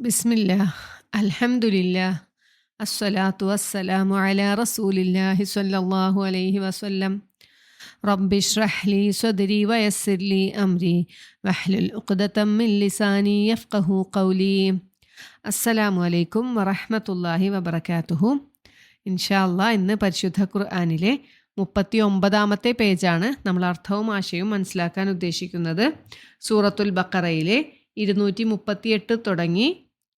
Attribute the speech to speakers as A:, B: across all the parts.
A: ബിസ്മില്ല അൽഹംദുലില്ല അസ്സലാത്തു വസ്സലാമു അലാ റസൂലില്ലാഹി സ്വല്ലല്ലാഹു അലൈഹി വസല്ലം. റബ്ബി ഇശ്റഹ് ലി സ്വദ്രി വയസ്സിർ ലി അംരി വഹ്ലുൽ ഉഖ്ദതം മിൻ ലിസാനി യഫ്ഖഹു ഖൗലി. അസ്സലാമു അലൈക്കും വറഹ്മത്തുള്ളാഹി വബറകാതുഹു. ഇൻഷാ അല്ലാ ഇന്ന് പരിശുദ്ധ ഖുർആനിലെ മുപ്പത്തി ഒമ്പതാമത്തെ പേജാണ് നമ്മൾ അർത്ഥവും ആശയവും മനസ്സിലാക്കാൻ ഉദ്ദേശിക്കുന്നത്. സൂറത്തുൽ ബക്കറയിലെ ഇരുന്നൂറ്റി മുപ്പത്തിയെട്ട് തുടങ്ങി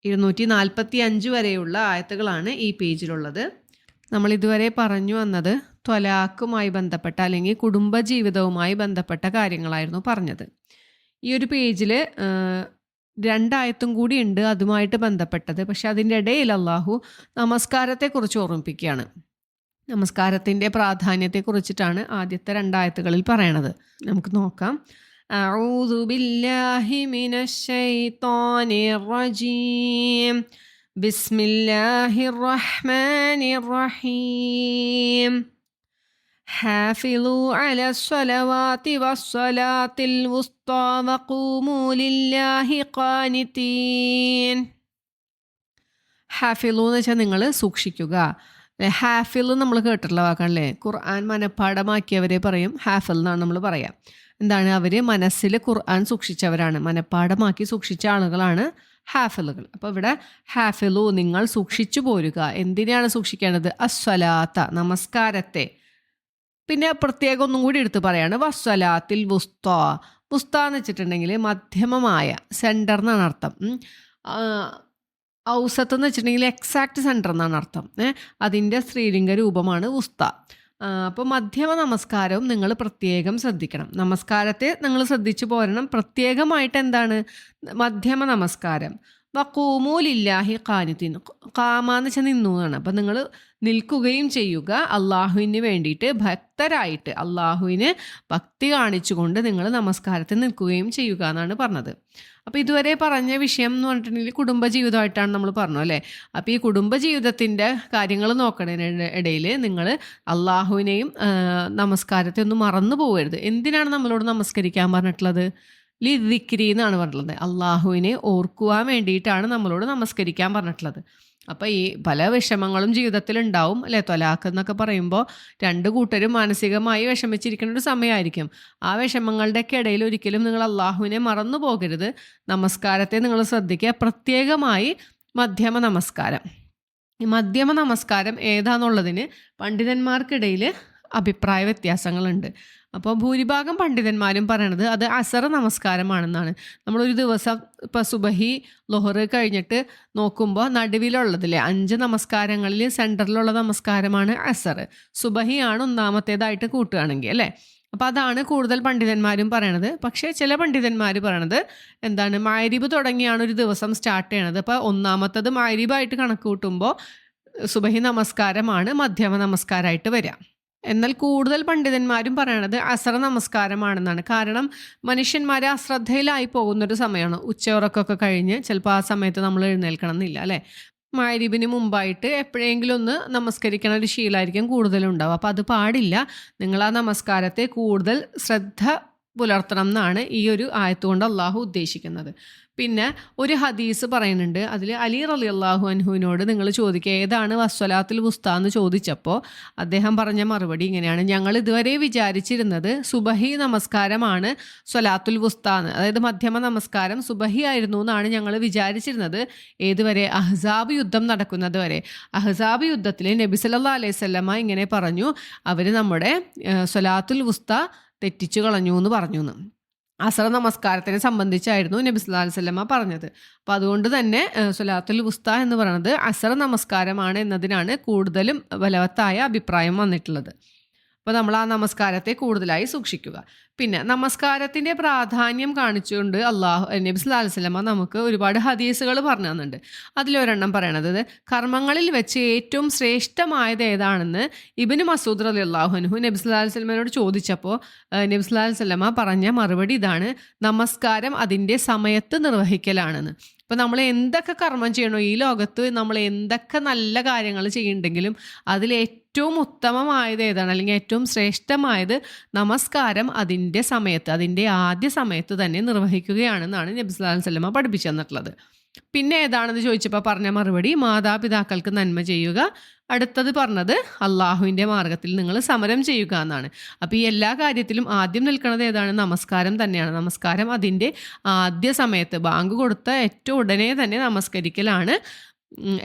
A: ഇരുന്നൂറ്റി നാൽപ്പത്തി അഞ്ച് വരെയുള്ള ആയത്തുകളാണ് ഈ പേജിലുള്ളത്. നമ്മൾ ഇതുവരെ പറഞ്ഞു വന്നത് ത്വലാക്കുമായി ബന്ധപ്പെട്ട അല്ലെങ്കിൽ കുടുംബജീവിതവുമായി ബന്ധപ്പെട്ട കാര്യങ്ങളായിരുന്നു പറഞ്ഞത്. ഈ ഒരു പേജിൽ രണ്ടായത്തും കൂടി ഉണ്ട് അതുമായിട്ട് ബന്ധപ്പെട്ടത്. പക്ഷെ അതിന്റെ ഇടയിൽ അള്ളാഹു നമസ്കാരത്തെക്കുറിച്ച് ഓർമ്മിപ്പിക്കുകയാണ്. നമസ്കാരത്തിന്റെ പ്രാധാന്യത്തെക്കുറിച്ചിട്ടാണ് ആദ്യത്തെ രണ്ടായത്തുകളിൽ പറയണത്. നമുക്ക് നോക്കാം. أعوذ بالله من الشيطان الرجيم بسم الله الرحمن الرحيم حافظوا على الصلوات والصلاة الوسطى وقوموا لله قانتين ഹാഫിലു എന്ന് വെച്ചാൽ നിങ്ങൾ സൂക്ഷിക്കുക ഹാഫിൽ നമ്മൾ കേട്ടിട്ടുള്ള വാക്കാണല്ലേ ഖുർആൻ മനഃപ്പാടമാക്കിയവരെ പറയും ഹാഫിൽ എന്നാണ് നമ്മൾ പറയാം എന്താണ് അവർ മനസ്സിൽ ഖുർആൻ സൂക്ഷിച്ചവരാണ്. മനഃപ്പാടമാക്കി സൂക്ഷിച്ച ആളുകളാണ് ഹാഫലുകൾ അപ്പോൾ ഇവിടെ ഹാഫലു നിങ്ങൾ സൂക്ഷിച്ചു പോരുക. എന്തിനാണ് സൂക്ഷിക്കേണ്ടത്? അസ്വലാത്ത നമസ്കാരത്തെ. പിന്നെ പ്രത്യേകം ഒന്നും കൂടി എടുത്ത് പറയാണ്. വസ്വലാത്തിൽ വുസ്ത. വുസ്ത എന്ന് വെച്ചിട്ടുണ്ടെങ്കിൽ മധ്യമമായ സെന്റർ എന്നാണ് അർത്ഥം. ഔസത്ത് എന്ന് വെച്ചിട്ടുണ്ടെങ്കിൽ എക്സാക്ട് സെന്റർ എന്നാണ് അർത്ഥം. അതിന്റെ സ്ത്രീലിംഗ രൂപമാണ് വുസ്ത. അപ്പോൾ മധ്യമ നമസ്കാരവും നിങ്ങൾ പ്രത്യേകം ശ്രദ്ധിക്കണം. നമസ്കാരത്തെ നിങ്ങൾ ശ്രദ്ധിച്ചു പോരണം. പ്രത്യേകമായിട്ട് എന്താണ്? മധ്യമ നമസ്കാരം. വക്കൂമൂലില്ലാഹി കാനിത്തിൻ കാമാന്ന് വെച്ചാൽ നിന്നു എന്നാണ്. അപ്പം നിങ്ങൾ നിൽക്കുകയും ചെയ്യുക. അള്ളാഹുവിന് വേണ്ടിയിട്ട് ഭക്തരായിട്ട് അള്ളാഹുവിന് ഭക്തി കാണിച്ചുകൊണ്ട് നിങ്ങൾ നമസ്കാരത്തിൽ നിൽക്കുകയും ചെയ്യുക എന്നാണ് പറഞ്ഞത്. അപ്പോൾ ഇതുവരെ പറഞ്ഞ വിഷയം എന്ന് പറഞ്ഞിട്ടുണ്ടെങ്കിൽ കുടുംബജീവിതമായിട്ടാണ് നമ്മൾ പറഞ്ഞു അല്ലേ? അപ്പോൾ ഈ കുടുംബജീവിതത്തിന്റെ കാര്യങ്ങൾ നോക്കണതിന് ഇടയിൽ നിങ്ങൾ അള്ളാഹുവിനെയും നമസ്കാരത്തെ ഒന്നും മറന്നു പോകരുത്. എന്തിനാണ് നമ്മളോട് നമസ്കരിക്കാൻ പറഞ്ഞിട്ടുള്ളത്? ലി ദിക്രി എന്നാണ് പറഞ്ഞിട്ടുള്ളത്. അള്ളാഹുവിനെ ഓർക്കുവാൻ വേണ്ടിയിട്ടാണ് നമ്മളോട് നമസ്കരിക്കാൻ പറഞ്ഞിട്ടുള്ളത്. അപ്പോൾ ഈ പല വിഷമങ്ങളും ജീവിതത്തിൽ ഉണ്ടാവും അല്ലേ? തൊലാക്ക് എന്നൊക്കെ പറയുമ്പോൾ രണ്ട് കൂട്ടരും മാനസികമായി വിഷമിച്ചിരിക്കുന്ന ഒരു സമയമായിരിക്കും. ആ വിഷമങ്ങളുടെയൊക്കെ ഇടയിൽ ഒരിക്കലും നിങ്ങൾ അള്ളാഹുവിനെ മറന്നു പോകരുത്. നമസ്കാരത്തെ നിങ്ങൾ ശ്രദ്ധിക്കുക. പ്രത്യേകമായി മധ്യമ നമസ്കാരം. ഈ മധ്യമ നമസ്കാരം ഏതാന്നുള്ളതിന് പണ്ഡിതന്മാർക്കിടയിൽ അഭിപ്രായ വ്യത്യാസങ്ങളുണ്ട്. അപ്പോൾ ഭൂരിഭാഗം പണ്ഡിതന്മാരും പറയണത് അത് അസറ നമസ്കാരമാണെന്നാണ്. നമ്മളൊരു ദിവസം ഇപ്പോൾ സുബഹി ലൊഹറ് കഴിഞ്ഞിട്ട് നോക്കുമ്പോൾ നടുവിലുള്ളതില്ലേ അഞ്ച് നമസ്കാരങ്ങളിൽ സെന്ററിലുള്ള നമസ്കാരമാണ് അസർ. സുബഹി ആണ് ഒന്നാമത്തേതായിട്ട് കൂട്ടുകയാണെങ്കിൽ അല്ലേ? അപ്പോൾ അതാണ് കൂടുതൽ പണ്ഡിതന്മാരും പറയണത്. പക്ഷേ ചില പണ്ഡിതന്മാർ പറയണത് എന്താണ് മാരിബ് തുടങ്ങിയാണ് ഒരു ദിവസം സ്റ്റാർട്ട് ചെയ്യണത്. അപ്പോൾ ഒന്നാമത്തത് മാരിബായിട്ട് കണക്ക് കൂട്ടുമ്പോൾ സുബഹി നമസ്കാരമാണ് മധ്യമ നമസ്കാരമായിട്ട് വരിക. എന്നാൽ കൂടുതൽ പണ്ഡിതന്മാരും പറയണത് അസറ നമസ്കാരമാണെന്നാണ്. കാരണം മനുഷ്യന്മാർ അശ്രദ്ധയിലായി പോകുന്നൊരു സമയമാണ് ഉച്ചയുറക്കൊക്കെ കഴിഞ്ഞ് ചിലപ്പോൾ ആ സമയത്ത് നമ്മൾ എഴുന്നേൽക്കണം എന്നില്ല അല്ലേ? മാരിബിന് മുമ്പായിട്ട് എപ്പോഴെങ്കിലും ഒന്ന് നമസ്കരിക്കണ ഒരു ശീലമായിരിക്കും കൂടുതലുണ്ടാവും അപ്പോൾ അത് പാടില്ല. നിങ്ങൾ ആ നമസ്കാരത്തെ കൂടുതൽ ശ്രദ്ധ പുലർത്തണം എന്നാണ് ഈ ഒരു ആയത്തുകൊണ്ട് അള്ളാഹു ഉദ്ദേശിക്കുന്നത്. പിന്നെ ഒരു ഹദീസ് പറയുന്നുണ്ട്. അതിൽ അലി റലി അള്ളാഹു അൻഹുവിനോട് നിങ്ങൾ ചോദിക്കുക ഏതാണ് വസ്വലാത്തിൽ വുസ്ത എന്ന് ചോദിച്ചപ്പോൾ അദ്ദേഹം പറഞ്ഞ മറുപടി ഇങ്ങനെയാണ്. ഞങ്ങൾ ഇതുവരെ വിചാരിച്ചിരുന്നത് സുബഹി നമസ്കാരമാണ് സ്വലാത്തുൽ വുസ്ത എന്ന്. അതായത് മധ്യമ നമസ്കാരം സുബഹി ആയിരുന്നു എന്നാണ് ഞങ്ങൾ വിചാരിച്ചിരുന്നത്. ഏതുവരെ? അഹ്സാബ് യുദ്ധം നടക്കുന്നത് വരെ. അഹ്സാബ് യുദ്ധത്തിൽ നബി അലൈഹി സ്വല്ലമ്മ ഇങ്ങനെ പറഞ്ഞു അവർ നമ്മുടെ സ്വലാത്തുൽ വുസ്ത തെറ്റിച്ചു കളഞ്ഞു എന്ന് പറഞ്ഞു എന്ന് അസർ നമസ്കാരത്തിനെ സംബന്ധിച്ചായിരുന്നു നബി സുല്ലാ വല്ലമ പറഞ്ഞത്. അപ്പം അതുകൊണ്ട് തന്നെ സുലാത്തുൽ വുസ്ത എന്ന് പറയുന്നത് അസർ നമസ്കാരമാണ് എന്നതിനാണ് കൂടുതലും ബലവത്തായ അഭിപ്രായം വന്നിട്ടുള്ളത്. അപ്പോൾ നമ്മൾ ആ നമസ്കാരത്തെ കൂടുതലായി സൂക്ഷിക്കുക. പിന്നെ നമസ്കാരത്തിന്റെ പ്രാധാന്യം കാണിച്ചുകൊണ്ട് അള്ളാഹു നബി സുല്ലാ വല്ലമ നമുക്ക് ഒരുപാട് ഹദീസുകൾ പറഞ്ഞു തന്നിട്ടുണ്ട്. അതിലൊരെണ്ണം പറയണത് കർമ്മങ്ങളിൽ വെച്ച് ഏറ്റവും ശ്രേഷ്ഠമായത് ഏതാണെന്ന് ഇബിന് മസൂദ് അലി അള്ളാഹുനുഹു നബി സുല്ലാ വല്ലമയോട് ചോദിച്ചപ്പോൾ നബി സുല്ലാ വല്ലമ പറഞ്ഞ മറുപടി ഇതാണ് നമസ്കാരം അതിന്റെ സമയത്ത് നിർവഹിക്കലാണെന്ന്. ഇപ്പം നമ്മൾ എന്തൊക്കെ കർമ്മം ചെയ്യണോ ഈ ലോകത്ത് നമ്മൾ എന്തൊക്കെ നല്ല കാര്യങ്ങൾ ചെയ്യുന്നുണ്ടെങ്കിലും അതിൽ ഏറ്റവും ഉത്തമമായത് ഏതാണ്? അല്ലെങ്കിൽ ഏറ്റവും ശ്രേഷ്ഠമായത് നമസ്കാരം അതിന്റെ സമയത്ത് അതിന്റെ ആദ്യ സമയത്ത് തന്നെ നിർവഹിക്കുകയാണെന്നാണ് നബി സ്വലാം സ്വലമ പഠിപ്പിച്ചു തന്നിട്ടുള്ളത് പിന്നെ ഏതാണെന്ന് ചോദിച്ചപ്പോൾ പറഞ്ഞ മറുപടി മാതാപിതാക്കൾക്ക് നന്മ ചെയ്യുക. അടുത്തത് പറഞ്ഞത് അള്ളാഹുവിന്റെ മാർഗത്തിൽ നിങ്ങൾ സമരം ചെയ്യുക എന്നാണ്. അപ്പോൾ ഈ എല്ലാ കാര്യത്തിലും ആദ്യം നിൽക്കുന്നത് ഏതാണ്? നമസ്കാരം തന്നെയാണ്. നമസ്കാരം അതിന്റെ ആദ്യ സമയത്ത് ബാങ്ക് കൊടുത്ത ഏറ്റവും ഉടനെ തന്നെ നമസ്കരിക്കലാണ്.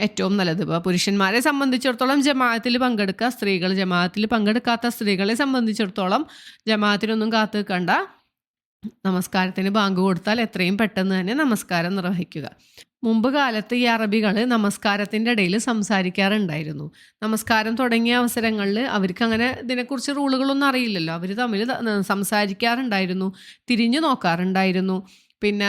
A: ഏറ്റവും നല്ലത്. ഇപ്പോൾ പുരുഷന്മാരെ സംബന്ധിച്ചിടത്തോളം ജമാഅത്തിൽ പങ്കെടുക്കുക സ്ത്രീകൾ ജമാഅത്തിൽ പങ്കെടുക്കാത്ത സ്ത്രീകളെ സംബന്ധിച്ചിടത്തോളം ജമാഅത്തിനൊന്നും കാത്തു നിൽക്കണ്ട. നമസ്കാരത്തിന് ബാങ്ക് കൊടുത്താൽ എത്രയും പെട്ടെന്ന് തന്നെ നമസ്കാരം നിർവഹിക്കുക. മുമ്പ് കാലത്ത് ഈ അറബികൾ നമസ്കാരത്തിന്റെ ഇടയിൽ സംസാരിക്കാറുണ്ടായിരുന്നു. നമസ്കാരം തുടങ്ങിയ അവസരങ്ങളിൽ അവർക്ക് അങ്ങനെ ഇതിനെക്കുറിച്ച് റൂളുകളൊന്നും അറിയില്ലല്ലോ. അവർ തമ്മിൽ സംസാരിക്കാറുണ്ടായിരുന്നു തിരിഞ്ഞു നോക്കാറുണ്ടായിരുന്നു. പിന്നെ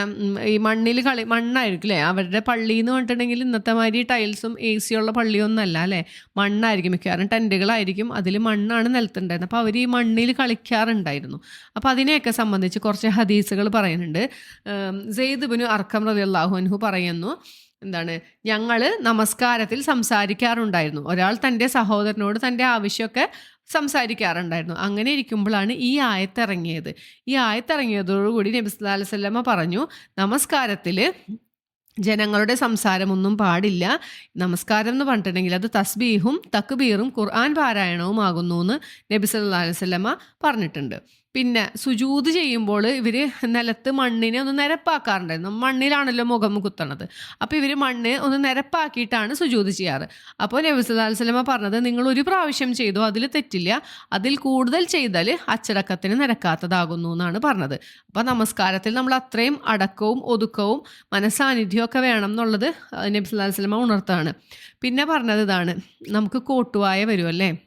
A: ഈ മണ്ണിൽ കളി മണ്ണായിരിക്കും അല്ലേ അവരുടെ പള്ളി എന്ന് പറഞ്ഞിട്ടുണ്ടെങ്കിൽ ഇന്നത്തെ മാതിരി ടൈൽസും എ സി ഉള്ള പള്ളിയൊന്നല്ല അല്ലേ? മണ്ണായിരിക്കും. മിക്കവാറും ടെന്റുകളായിരിക്കും അതിൽ മണ്ണാണ് നിലത്തുണ്ടായിരുന്നത്. അപ്പോൾ അവർ ഈ മണ്ണിൽ കളിക്കാറുണ്ടായിരുന്നു. അപ്പോൾ അതിനെയൊക്കെ സംബന്ധിച്ച് കുറച്ച് ഹദീസുകൾ പറയുന്നുണ്ട്. സെയ്ദ് ബിനു അർക്കം റതി അള്ളാഹുൻഹു പറയുന്നു എന്താണ് ഞങ്ങൾ നമസ്കാരത്തിൽ സംസാരിക്കാറുണ്ടായിരുന്നു. ഒരാൾ തന്റെ സഹോദരനോട് തന്റെ ആവശ്യമൊക്കെ സംസാരിക്കാറുണ്ടായിരുന്നു. അങ്ങനെ ഇരിക്കുമ്പോഴാണ് ഈ ആയത്തിറങ്ങിയത്. ഈ ആയത്തിറങ്ങിയതോടുകൂടി നബി സല്ലാ അലൈവല്ലമ്മ പറഞ്ഞു നമസ്കാരത്തിൽ ജനങ്ങളുടെ സംസാരമൊന്നും പാടില്ല. നമസ്കാരം എന്ന് പറഞ്ഞിട്ടുണ്ടെങ്കിൽ അത് തസ്ബീഹും തക്ബീറും ഖുർആൻ പാരായണവും ആകുന്നു എന്ന് നബി സല്ലാ അലൈവല്ലമ്മ പറഞ്ഞിട്ടുണ്ട്. പിന്നെ സുജൂത് ചെയ്യുമ്പോൾ ഇവർ നിലത്ത് മണ്ണിനെ ഒന്ന് നിരപ്പാക്കാറുണ്ടായിരുന്നു. മണ്ണിലാണല്ലോ മുഖം കുത്തണത്. അപ്പോൾ ഇവർ മണ്ണ് ഒന്ന് നിരപ്പാക്കിയിട്ടാണ് സുജൂത് ചെയ്യാറ്. അപ്പോൾ നബിസ്വല്ലാസ്ലമ പറഞ്ഞത് നിങ്ങൾ ഒരു പ്രാവശ്യം ചെയ്തു അതിൽ തെറ്റില്ല. അതിൽ കൂടുതൽ ചെയ്താൽ അച്ചടക്കത്തിന് നിരക്കാത്തതാകുന്നു എന്നാണ് പറഞ്ഞത്. അപ്പോൾ നമസ്കാരത്തിൽ നമ്മൾ അത്രയും അടക്കവും ഒതുക്കവും മനസ്സാന്നിധ്യമൊക്കെ വേണം എന്നുള്ളത് നബിസ്വല്ലാസ്ലമ ഉണർത്താണ് പിന്നെ പറഞ്ഞത് ഇതാണ് നമുക്ക് കോട്ടുവായ വരുമല്ലേ?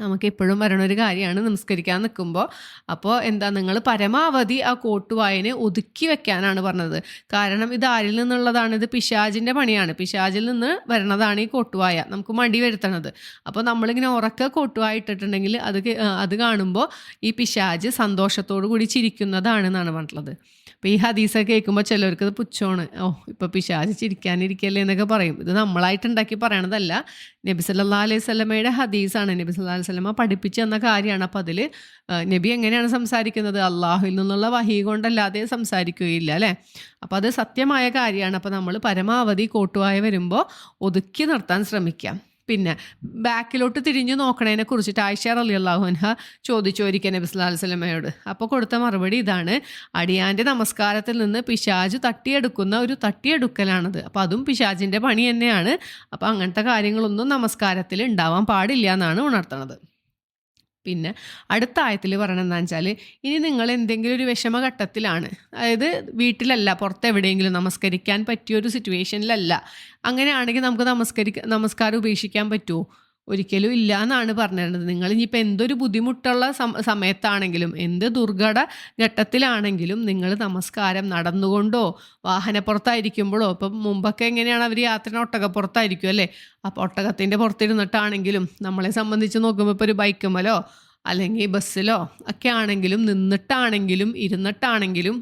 A: നമുക്ക് എപ്പോഴും വരണ ഒരു കാര്യമാണ് നമസ്കരിക്കാൻ നിൽക്കുമ്പോൾ. അപ്പോൾ എന്താ നിങ്ങൾ പരമാവധി ആ കോട്ടുവായനെ ഒതുക്കി വെക്കാനാണ് പറഞ്ഞത്. കാരണം ഇത് ആരിൽ നിന്നുള്ളതാണ്? ഇത് പിശാജിന്റെ പണിയാണ്. പിശാജിൽ നിന്ന് വരണതാണ് ഈ കോട്ടുവായ. നമുക്ക് മടി വരുത്തണത്. അപ്പോൾ നമ്മളിങ്ങനെ ഉറക്ക കോട്ടുവായ ഇട്ടിട്ടുണ്ടെങ്കിൽ അത് അത് കാണുമ്പോൾ ഈ പിശാജ് സന്തോഷത്തോടു കൂടി ചിരിക്കുന്നതാണ് എന്നാണ് പറഞ്ഞിട്ടുള്ളത്. അപ്പോൾ ഈ ഹദീസൊക്കെ കേൾക്കുമ്പോൾ ചിലർക്ക് ഇത് പുച്ഛമാണ്. ഓ ഇപ്പോൾ പിശാജ് ചിരിക്കാനിരിക്കല്ലേ എന്നൊക്കെ പറയും. ഇത് നമ്മളായിട്ട് ഉണ്ടാക്കി പറയണതല്ല. നബി സല്ലാ അലൈഹി സ്വലമയുടെ ഹദീസാണ്. നബി സല്ലാ അലൈഹി സ്വലമ പഠിപ്പിച്ചു തന്ന കാര്യമാണ്. അപ്പോൾ അതിൽ നബി എങ്ങനെയാണ് സംസാരിക്കുന്നത്? അള്ളാഹുവിൽ നിന്നുള്ള വഹി കൊണ്ടല്ലാതെ സംസാരിക്കുകയില്ല അല്ലേ? അപ്പോൾ അത് സത്യമായ കാര്യമാണ്. അപ്പോൾ നമ്മൾ പരമാവധി കോട്ടുവായ വരുമ്പോൾ ഒതുക്കി നിർത്താൻ ശ്രമിക്കാം. പിന്നെ ബാക്കിലോട്ട് തിരിഞ്ഞു നോക്കണതിനെ കുറിച്ചിട്ട് ആയിഷ അലി അള്ളാഹുൻഹ ചോദിച്ചു ഒരിക്കൽ നബി സ്വലാ വസ്ലമയോട് അപ്പോൾ കൊടുത്ത മറുപടി ഇതാണ്. അടിയാന്റെ നമസ്കാരത്തിൽ നിന്ന് പിശാജ് തട്ടിയെടുക്കുന്ന ഒരു തട്ടിയെടുക്കലാണത്. അപ്പോൾ അതും പിശാജിന്റെ പണി തന്നെയാണ്. അപ്പോൾ അങ്ങനത്തെ കാര്യങ്ങളൊന്നും നമസ്കാരത്തിൽ ഉണ്ടാവാൻ പാടില്ല എന്നാണ് ഉണർത്തുന്നത് പിന്നെ അടുത്ത ആയത്തിൽ പറയണമെന്ന് വെച്ചാൽ ഇനി നിങ്ങൾ എന്തെങ്കിലും ഒരു വിഷമഘട്ടത്തിലാണ്. അതായത് വീട്ടിലല്ല പുറത്തെവിടെയെങ്കിലും നമസ്കരിക്കാൻ പറ്റിയ ഒരു സിറ്റുവേഷനിലല്ല അങ്ങനെയാണെങ്കിൽ നമുക്ക് നമസ്കരിക്ക നമസ്കാരം ഉപേക്ഷിക്കാൻ പറ്റുമോ ഒരിക്കലും ഇല്ല എന്നാണ് പറഞ്ഞിരുന്നത്. നിങ്ങൾ ഇനിയിപ്പോൾ എന്തൊരു ബുദ്ധിമുട്ടുള്ള സമയത്താണെങ്കിലും എന്ത് ദുർഘട ഘട്ടത്തിലാണെങ്കിലും നിങ്ങൾ നമസ്കാരം നടന്നുകൊണ്ടോ വാഹനപ്പുറത്തായിരിക്കുമ്പോഴോ ഇപ്പം മുമ്പൊക്കെ എങ്ങനെയാണ് അവർ യാത്ര ഒട്ടകപ്പുറത്തായിരിക്കും അല്ലേ? അപ്പോൾ ഒട്ടകത്തിന്റെ പുറത്തിരുന്നിട്ടാണെങ്കിലും നമ്മളെ സംബന്ധിച്ച് നോക്കുമ്പോൾ ഇപ്പോൾ ഒരു ബൈക്കുമലോ അല്ലെങ്കിൽ ബസ്സിലോ ഒക്കെ ആണെങ്കിലും നിന്നിട്ടാണെങ്കിലും ഇരുന്നിട്ടാണെങ്കിലും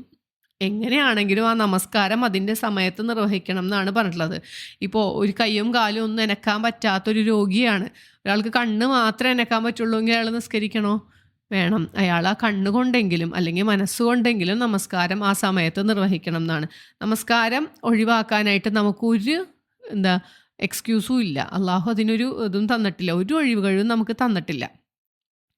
A: എങ്ങനെയാണെങ്കിലും ആ നമസ്കാരം അതിന്റെ സമയത്ത് നിർവഹിക്കണം എന്നാണ് പറഞ്ഞിട്ടുള്ളത്. ഇപ്പോൾ ഒരു കൈയും കാലും ഒന്നും എനക്കാൻ പറ്റാത്തൊരു രോഗിയാണ്. ഒരാൾക്ക് കണ്ണ് മാത്രമേ എനക്കാൻ പറ്റുള്ളൂ എങ്കിൽ അയാൾ നിസ്കരിക്കണോ? വേണം. അയാൾ ആ കണ്ണുകൊണ്ടെങ്കിലും അല്ലെങ്കിൽ മനസ്സുകൊണ്ടെങ്കിലും നമസ്കാരം ആ സമയത്ത് നിർവഹിക്കണം എന്നാണ്. നമസ്കാരം ഒഴിവാക്കാനായിട്ട് നമുക്കൊരു എന്താ എക്സ്ക്യൂസും ഇല്ല. അള്ളാഹു അതിനൊരു ഇതും തന്നിട്ടില്ല. ഒരു ഒഴിവുകഴിവും നമുക്ക് തന്നിട്ടില്ല.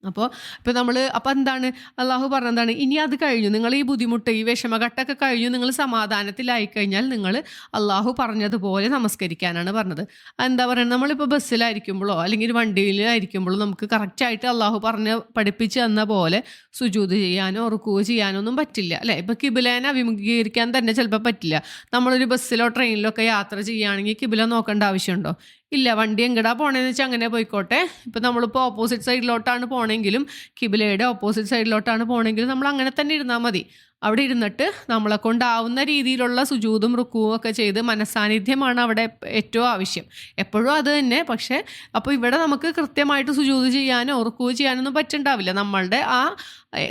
A: അപ്പോൾ ഇപ്പോൾ നമ്മൾ അപ്പോൾ എന്താണ്? അള്ളാഹു പറഞ്ഞതാണ് ഇനി അത് കഴിഞ്ഞു. നിങ്ങൾ ഈ ബുദ്ധിമുട്ട് ഈ വിഷമഘട്ടമൊക്കെ കഴിഞ്ഞു നിങ്ങൾ സമാധാനത്തിലായി കഴിഞ്ഞാൽ നിങ്ങൾ അള്ളാഹു പറഞ്ഞതുപോലെ നമസ്കരിക്കാനാണ് പറഞ്ഞത്. എന്താ പറയുക നമ്മളിപ്പോൾ ബസ്സിലായിരിക്കുമ്പോഴോ അല്ലെങ്കിൽ വണ്ടിയിലായിരിക്കുമ്പോഴോ നമുക്ക് കറക്റ്റായിട്ട് അള്ളാഹു പറഞ്ഞ് പഠിപ്പിച്ച് തന്ന പോലെ സുജൂത് ചെയ്യാനോ ഉറക്കുകയോ ചെയ്യാനോ ഒന്നും പറ്റില്ല അല്ലേ? ഇപ്പോൾ കിബിലേനെ അഭിമുഖീകരിക്കാൻ തന്നെ ചിലപ്പോൾ പറ്റില്ല. നമ്മളൊരു ബസ്സിലോ ട്രെയിനിലോ ഒക്കെ യാത്ര ചെയ്യുകയാണെങ്കിൽ കിബില നോക്കേണ്ട ആവശ്യമുണ്ടോ? ഇല്ല വണ്ടി എങ്ങടാ പോണേന്ന് വെച്ചാൽ അങ്ങനെ പോയിക്കോട്ടെ. ഇപ്പം നമ്മളിപ്പോൾ ഓപ്പോസിറ്റ് സൈഡിലോട്ടാണ് പോണെങ്കിലും കിബിലയുടെ ഓപ്പോസിറ്റ് സൈഡിലോട്ടാണ് പോണെങ്കിലും നമ്മൾ അങ്ങനെ തന്നെ ഇരുന്നാൽ മതി. അവിടെ ഇരുന്നിട്ട് നമ്മളെ കൊണ്ടാവുന്ന രീതിയിലുള്ള സുജൂതും റുക്കുവും ഒക്കെ ചെയ്ത് മനസ്സാന്നിധ്യമാണ് അവിടെ ഏറ്റവും ആവശ്യം. എപ്പോഴും അത് തന്നെ. പക്ഷേ അപ്പോൾ ഇവിടെ നമുക്ക് കൃത്യമായിട്ട് സുജൂത് ചെയ്യാനോ റുക്കുവ് ചെയ്യാനൊന്നും പറ്റുണ്ടാവില്ല. നമ്മളുടെ ആ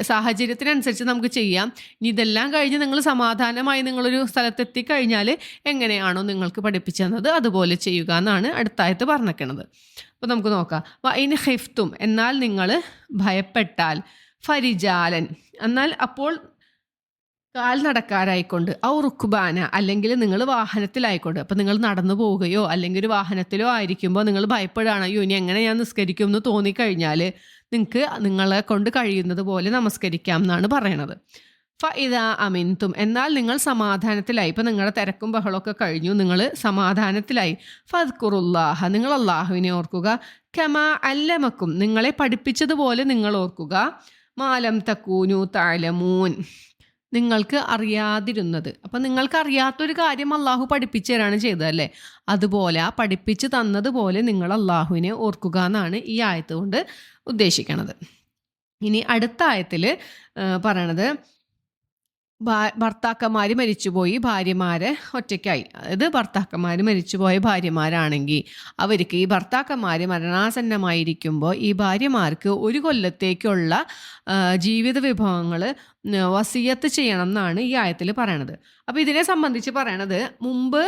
A: സാഹചര്യത്തിനനുസരിച്ച് നമുക്ക് ചെയ്യാം. ഇനി ഇതെല്ലാം കഴിഞ്ഞ് നിങ്ങൾ സമാധാനമായി നിങ്ങളൊരു സ്ഥലത്തെത്തി കഴിഞ്ഞാൽ എങ്ങനെയാണോ നിങ്ങൾക്ക് പഠിപ്പിച്ചു തന്നത് അതുപോലെ ചെയ്യുക എന്നാണ് അടുത്തായിട്ട് പറഞ്ഞിരിക്കുന്നത്. അപ്പോൾ നമുക്ക് നോക്കാം. ഇനി ഹിഫ്തും എന്നാൽ നിങ്ങൾ ഭയപ്പെട്ടാൽ. ഫരിജാലൻ എന്നാൽ അപ്പോൾ കാൽനടക്കാരായിക്കൊണ്ട് ഔ റുക്കുബാന അല്ലെങ്കിൽ നിങ്ങൾ വാഹനത്തിലായിക്കൊണ്ട് അപ്പം നിങ്ങൾ നടന്നു പോവുകയോ അല്ലെങ്കിൽ ഒരു വാഹനത്തിലോ ആയിരിക്കുമ്പോൾ നിങ്ങൾ ഭയപ്പെടുകയാണ് അയ്യോ ഇനി എങ്ങനെ ഞാൻ നിസ്കരിക്കും എന്ന് തോന്നിക്കഴിഞ്ഞാൽ നിങ്ങൾക്ക് നിങ്ങളെ കൊണ്ട് കഴിയുന്നത് പോലെ നമസ്കരിക്കാം എന്നാണ് പറയണത്. ഫ ഇതാ അമിൻതും എന്നാൽ നിങ്ങൾ സമാധാനത്തിലായി. ഇപ്പം നിങ്ങളുടെ തിരക്കും ബഹളമൊക്കെ കഴിഞ്ഞു നിങ്ങൾ സമാധാനത്തിലായി. ഫുറുല്ലാഹ നിങ്ങൾ അള്ളാഹുവിനെ ഓർക്കുക. കമ അല്ലമക്കും നിങ്ങളെ പഠിപ്പിച്ചതുപോലെ നിങ്ങൾ ഓർക്കുക. മാലം തക്കൂനു താലമൂൻ നിങ്ങൾക്ക് അറിയാതിരുന്നത്. അപ്പം നിങ്ങൾക്ക് അറിയാത്തൊരു കാര്യം അള്ളാഹു പഠിപ്പിച്ചു തരാണ് ചെയ്തത് അല്ലേ? അതുപോലെ ആ പഠിപ്പിച്ച് തന്നതുപോലെ നിങ്ങൾ അള്ളാഹുവിനെ ഓർക്കുക എന്നാണ് ഈ ആയത്ത് കൊണ്ട് ഉദ്ദേശിക്കണത്. ഇനി അടുത്ത ആയത്തിൽ പറയണത് ഭർത്താക്കന്മാർ മരിച്ചുപോയി ഭാര്യമാരെ ഒറ്റയ്ക്കായി. അതായത് ഭർത്താക്കന്മാർ മരിച്ചുപോയ ഭാര്യമാരാണെങ്കിൽ അവർക്ക് ഈ ഭർത്താക്കന്മാർ മരണാസന്നമായിരിക്കുമ്പോൾ ഈ ഭാര്യമാർക്ക് ഒരു കൊല്ലത്തേക്കുള്ള ജീവിത വിഭവങ്ങൾ വസീയത്ത് ചെയ്യണം എന്നാണ് ഈ ആയത്തിൽ പറയണത്. അപ്പോൾ ഇതിനെ സംബന്ധിച്ച് പറയണത് മുമ്പ്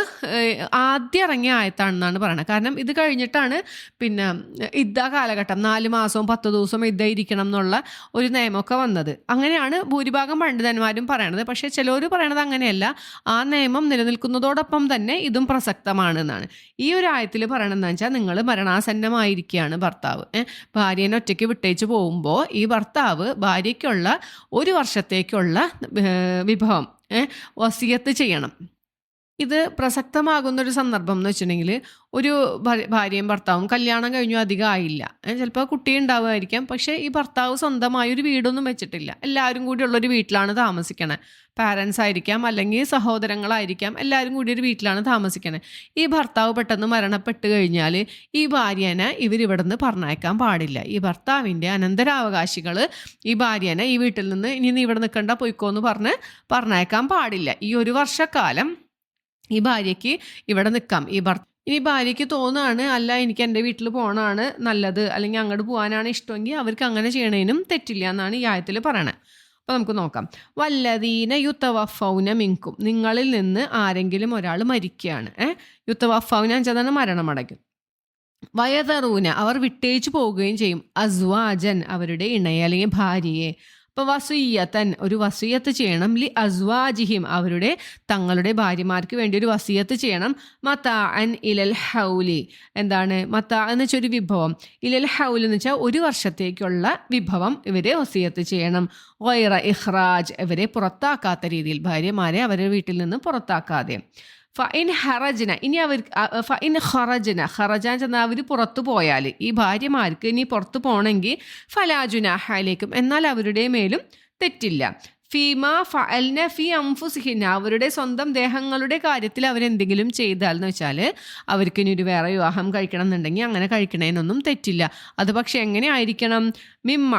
A: ആദ്യം ഇറങ്ങിയ ആയത്താണെന്നാണ് പറയണത്. കാരണം ഇത് കഴിഞ്ഞിട്ടാണ് പിന്നെ ഇദ്ദ കാലഘട്ടം. നാല് മാസവും പത്ത് ദിവസവും ഇദ്ദ ഇരിക്കണം എന്നുള്ള ഒരു നിയമമൊക്കെ വന്നത്. അങ്ങനെയാണ് ഭൂരിഭാഗം പണ്ഡിതന്മാരും പറയണത്. പക്ഷേ ചിലർ പറയണത് അങ്ങനെയല്ല. ആ നിയമം നിലനിൽക്കുന്നതോടൊപ്പം തന്നെ ഇതും പ്രസക്തമാണെന്നാണ് ഈ ഒരു ആയത്തിൽ പറയണതെന്ന് വെച്ചാൽ നിങ്ങൾ മരണാസന്നമായിരിക്കുകയാണ് ഭർത്താവ്. ഭാര്യേനെ ഒറ്റയ്ക്ക് വിട്ടേച്ച് പോകുമ്പോൾ ഈ ഭർത്താവ് ഭാര്യയ്ക്കുള്ള ഒരു വർഷത്തേക്കുള്ള വിഭവം വസിയത്ത് ചെയ്യണം. ഇത് പ്രസക്തമാകുന്ന ഒരു സന്ദർഭം എന്ന് വെച്ചിട്ടുണ്ടെങ്കിൽ ഒരു ഭാര്യയും ഭർത്താവും കല്യാണം കഴിഞ്ഞു അധികം ആയില്ല. ചിലപ്പോൾ കുട്ടി ഉണ്ടാവുമായിരിക്കാം. പക്ഷേ ഈ ഭർത്താവ് സ്വന്തമായി ഒരു വീടൊന്നും വെച്ചിട്ടില്ല. എല്ലാവരും കൂടി ഉള്ളൊരു വീട്ടിലാണ് താമസിക്കണേ. പാരൻസ് ആയിരിക്കാം അല്ലെങ്കിൽ സഹോദരങ്ങളായിരിക്കാം. എല്ലാവരും കൂടി ഒരു വീട്ടിലാണ് താമസിക്കണേ. ഈ ഭർത്താവ് പെട്ടെന്ന് മരണപ്പെട്ട് കഴിഞ്ഞാൽ ഈ ഭാര്യനെ ഇവരിവിടെ നിന്ന് പറഞ്ഞയക്കാൻ പാടില്ല. ഈ ഭർത്താവിന്റെ അനന്തരാവകാശികൾ ഈ ഭാര്യനെ ഈ വീട്ടിൽ നിന്ന് ഇനി നീ ഇവിടെ നിൽക്കണ്ട പൊയ്ക്കോ എന്ന് പറഞ്ഞ് പറഞ്ഞയക്കാൻ പാടില്ല. ഈ ഒരു വർഷക്കാലം ഈ ഭാര്യയ്ക്ക് ഇവിടെ നിൽക്കാം ഈ ഭർത്ത ഇനി ഭാര്യയ്ക്ക് തോന്നുകയാണ് അല്ല എനിക്ക് എന്റെ വീട്ടിൽ പോകണമാണ് നല്ലത്. അല്ലെങ്കിൽ അങ്ങോട്ട് പോകാനാണ് ഇഷ്ടമെങ്കിൽ അവർക്ക് അങ്ങനെ ചെയ്യണേനും തെറ്റില്ല എന്നാണ് ഈ ആയത്തിൽ പറയണത് അപ്പോൾ നമുക്ക് നോക്കാം. വല്ലതീന യുത്തവഫൗന മിങ്കും. നിങ്ങളിൽ നിന്ന് ആരെങ്കിലും ഒരാൾ മരിക്കുകയാണ്. ഏഹ് യുത്തവഫൗന മരണം മരണമടയ്ക്കും വയതറൂന അവർ വിട്ടേച്ചു പോവുകയും ചെയ്യും. അസ്വാജൻ അവരുടെ ഇണയെ അല്ലെങ്കിൽ ഭാര്യയെ. അപ്പോൾ വസീയത്തൻ ഒരു വസീയത്ത് ചെയ്യണം. ലി അസ്വാജിഹിം. അവരുടെ തങ്ങളുടെ ഭാര്യമാർക്ക് വേണ്ടി ഒരു വസീയത്ത് ചെയ്യണം. മത്താ അൻ ഇലൽ ഹൗലി. എന്താണ്? മത്താ എന്ന് വെച്ചാൽ ഒരു വിഭവം. ഇലൽ ഹൗലി എന്ന് വെച്ചാൽ ഒരു വർഷത്തേക്കുള്ള വിഭവം ഇവരെ വസീയത്ത് ചെയ്യണം. വൈറ ഇഹ്റാജ് ഇവരെ പുറത്താക്കാത്ത രീതിയിൽ. ഭാര്യമാരെ അവരുടെ വീട്ടിൽ നിന്ന് പുറത്താക്കാതെ. ഫൈൻ ഹറജന. ഇനി അവർ ഹറജന ഹറജാൻ അവർ പുറത്തു പോയാൽ ഈ ഭാര്യമാർക്ക് ഇനി പുറത്തു പോകണമെങ്കിൽ ഫലാജുനാഹയിലേക്കും എന്നാൽ അവരുടെ മേലും തെറ്റില്ല. ഫീമ ഫഅൽന ഫി അംഫുസിഹിന അവരുടെ സ്വന്തം ദേഹങ്ങളുടെ കാര്യത്തിൽ അവരെന്തെങ്കിലും ചെയ്താൽ എന്ന് വെച്ചാൽ അവർക്ക് ഇനി ഒരു വേറെ വിവാഹം കഴിക്കണം എന്നുണ്ടെങ്കിൽ അങ്ങനെ കഴിക്കണേനൊന്നും തെറ്റില്ല. അത് പക്ഷെ എങ്ങനെ ആയിരിക്കണം? മിം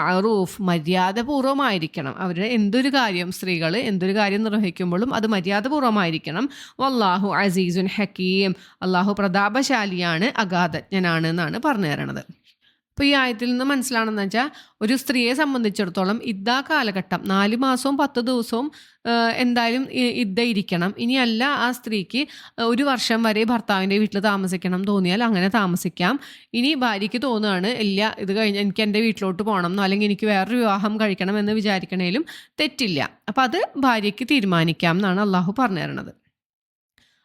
A: മര്യാദപൂർവമായിരിക്കണം. അവരുടെ എന്തൊരു കാര്യം സ്ത്രീകൾ എന്തൊരു കാര്യം നിർവഹിക്കുമ്പോഴും അത് മര്യാദപൂർവമായിരിക്കണം. വല്ലാഹു അസീസുൻ ഹക്കീം. അള്ളാഹു പ്രതാപശാലിയാണ് അഗാധജ്ഞനാണ് എന്നാണ് പറഞ്ഞു തരണത്. അപ്പോൾ ഈ ആയത്തിൽ നിന്ന് മനസ്സിലാണെന്ന് വെച്ചാൽ ഒരു സ്ത്രീയെ സംബന്ധിച്ചിടത്തോളം ഇദ്ദാ കാലഘട്ടം. നാല് മാസവും പത്ത് ദിവസവും എന്തായാലും ഇദ്ദ ഇരിക്കണം. ഇനിയല്ല ആ സ്ത്രീക്ക് ഒരു വർഷം വരെ ഭർത്താവിന്റെ വീട്ടിൽ താമസിക്കണം തോന്നിയാൽ അങ്ങനെ താമസിക്കാം. ഇനി ഭാര്യയ്ക്ക് തോന്നുകയാണ് ഇല്ല ഇത് കഴിഞ്ഞ് എനിക്ക് എന്റെ വീട്ടിലോട്ട് പോകണം എന്നോ അല്ലെങ്കിൽ എനിക്ക് വേറൊരു വിവാഹം കഴിക്കണം എന്ന് വിചാരിക്കണേലും തെറ്റില്ല. അപ്പം അത് ഭാര്യയ്ക്ക് തീരുമാനിക്കാം എന്നാണ് അള്ളാഹു പറഞ്ഞു തരണത്.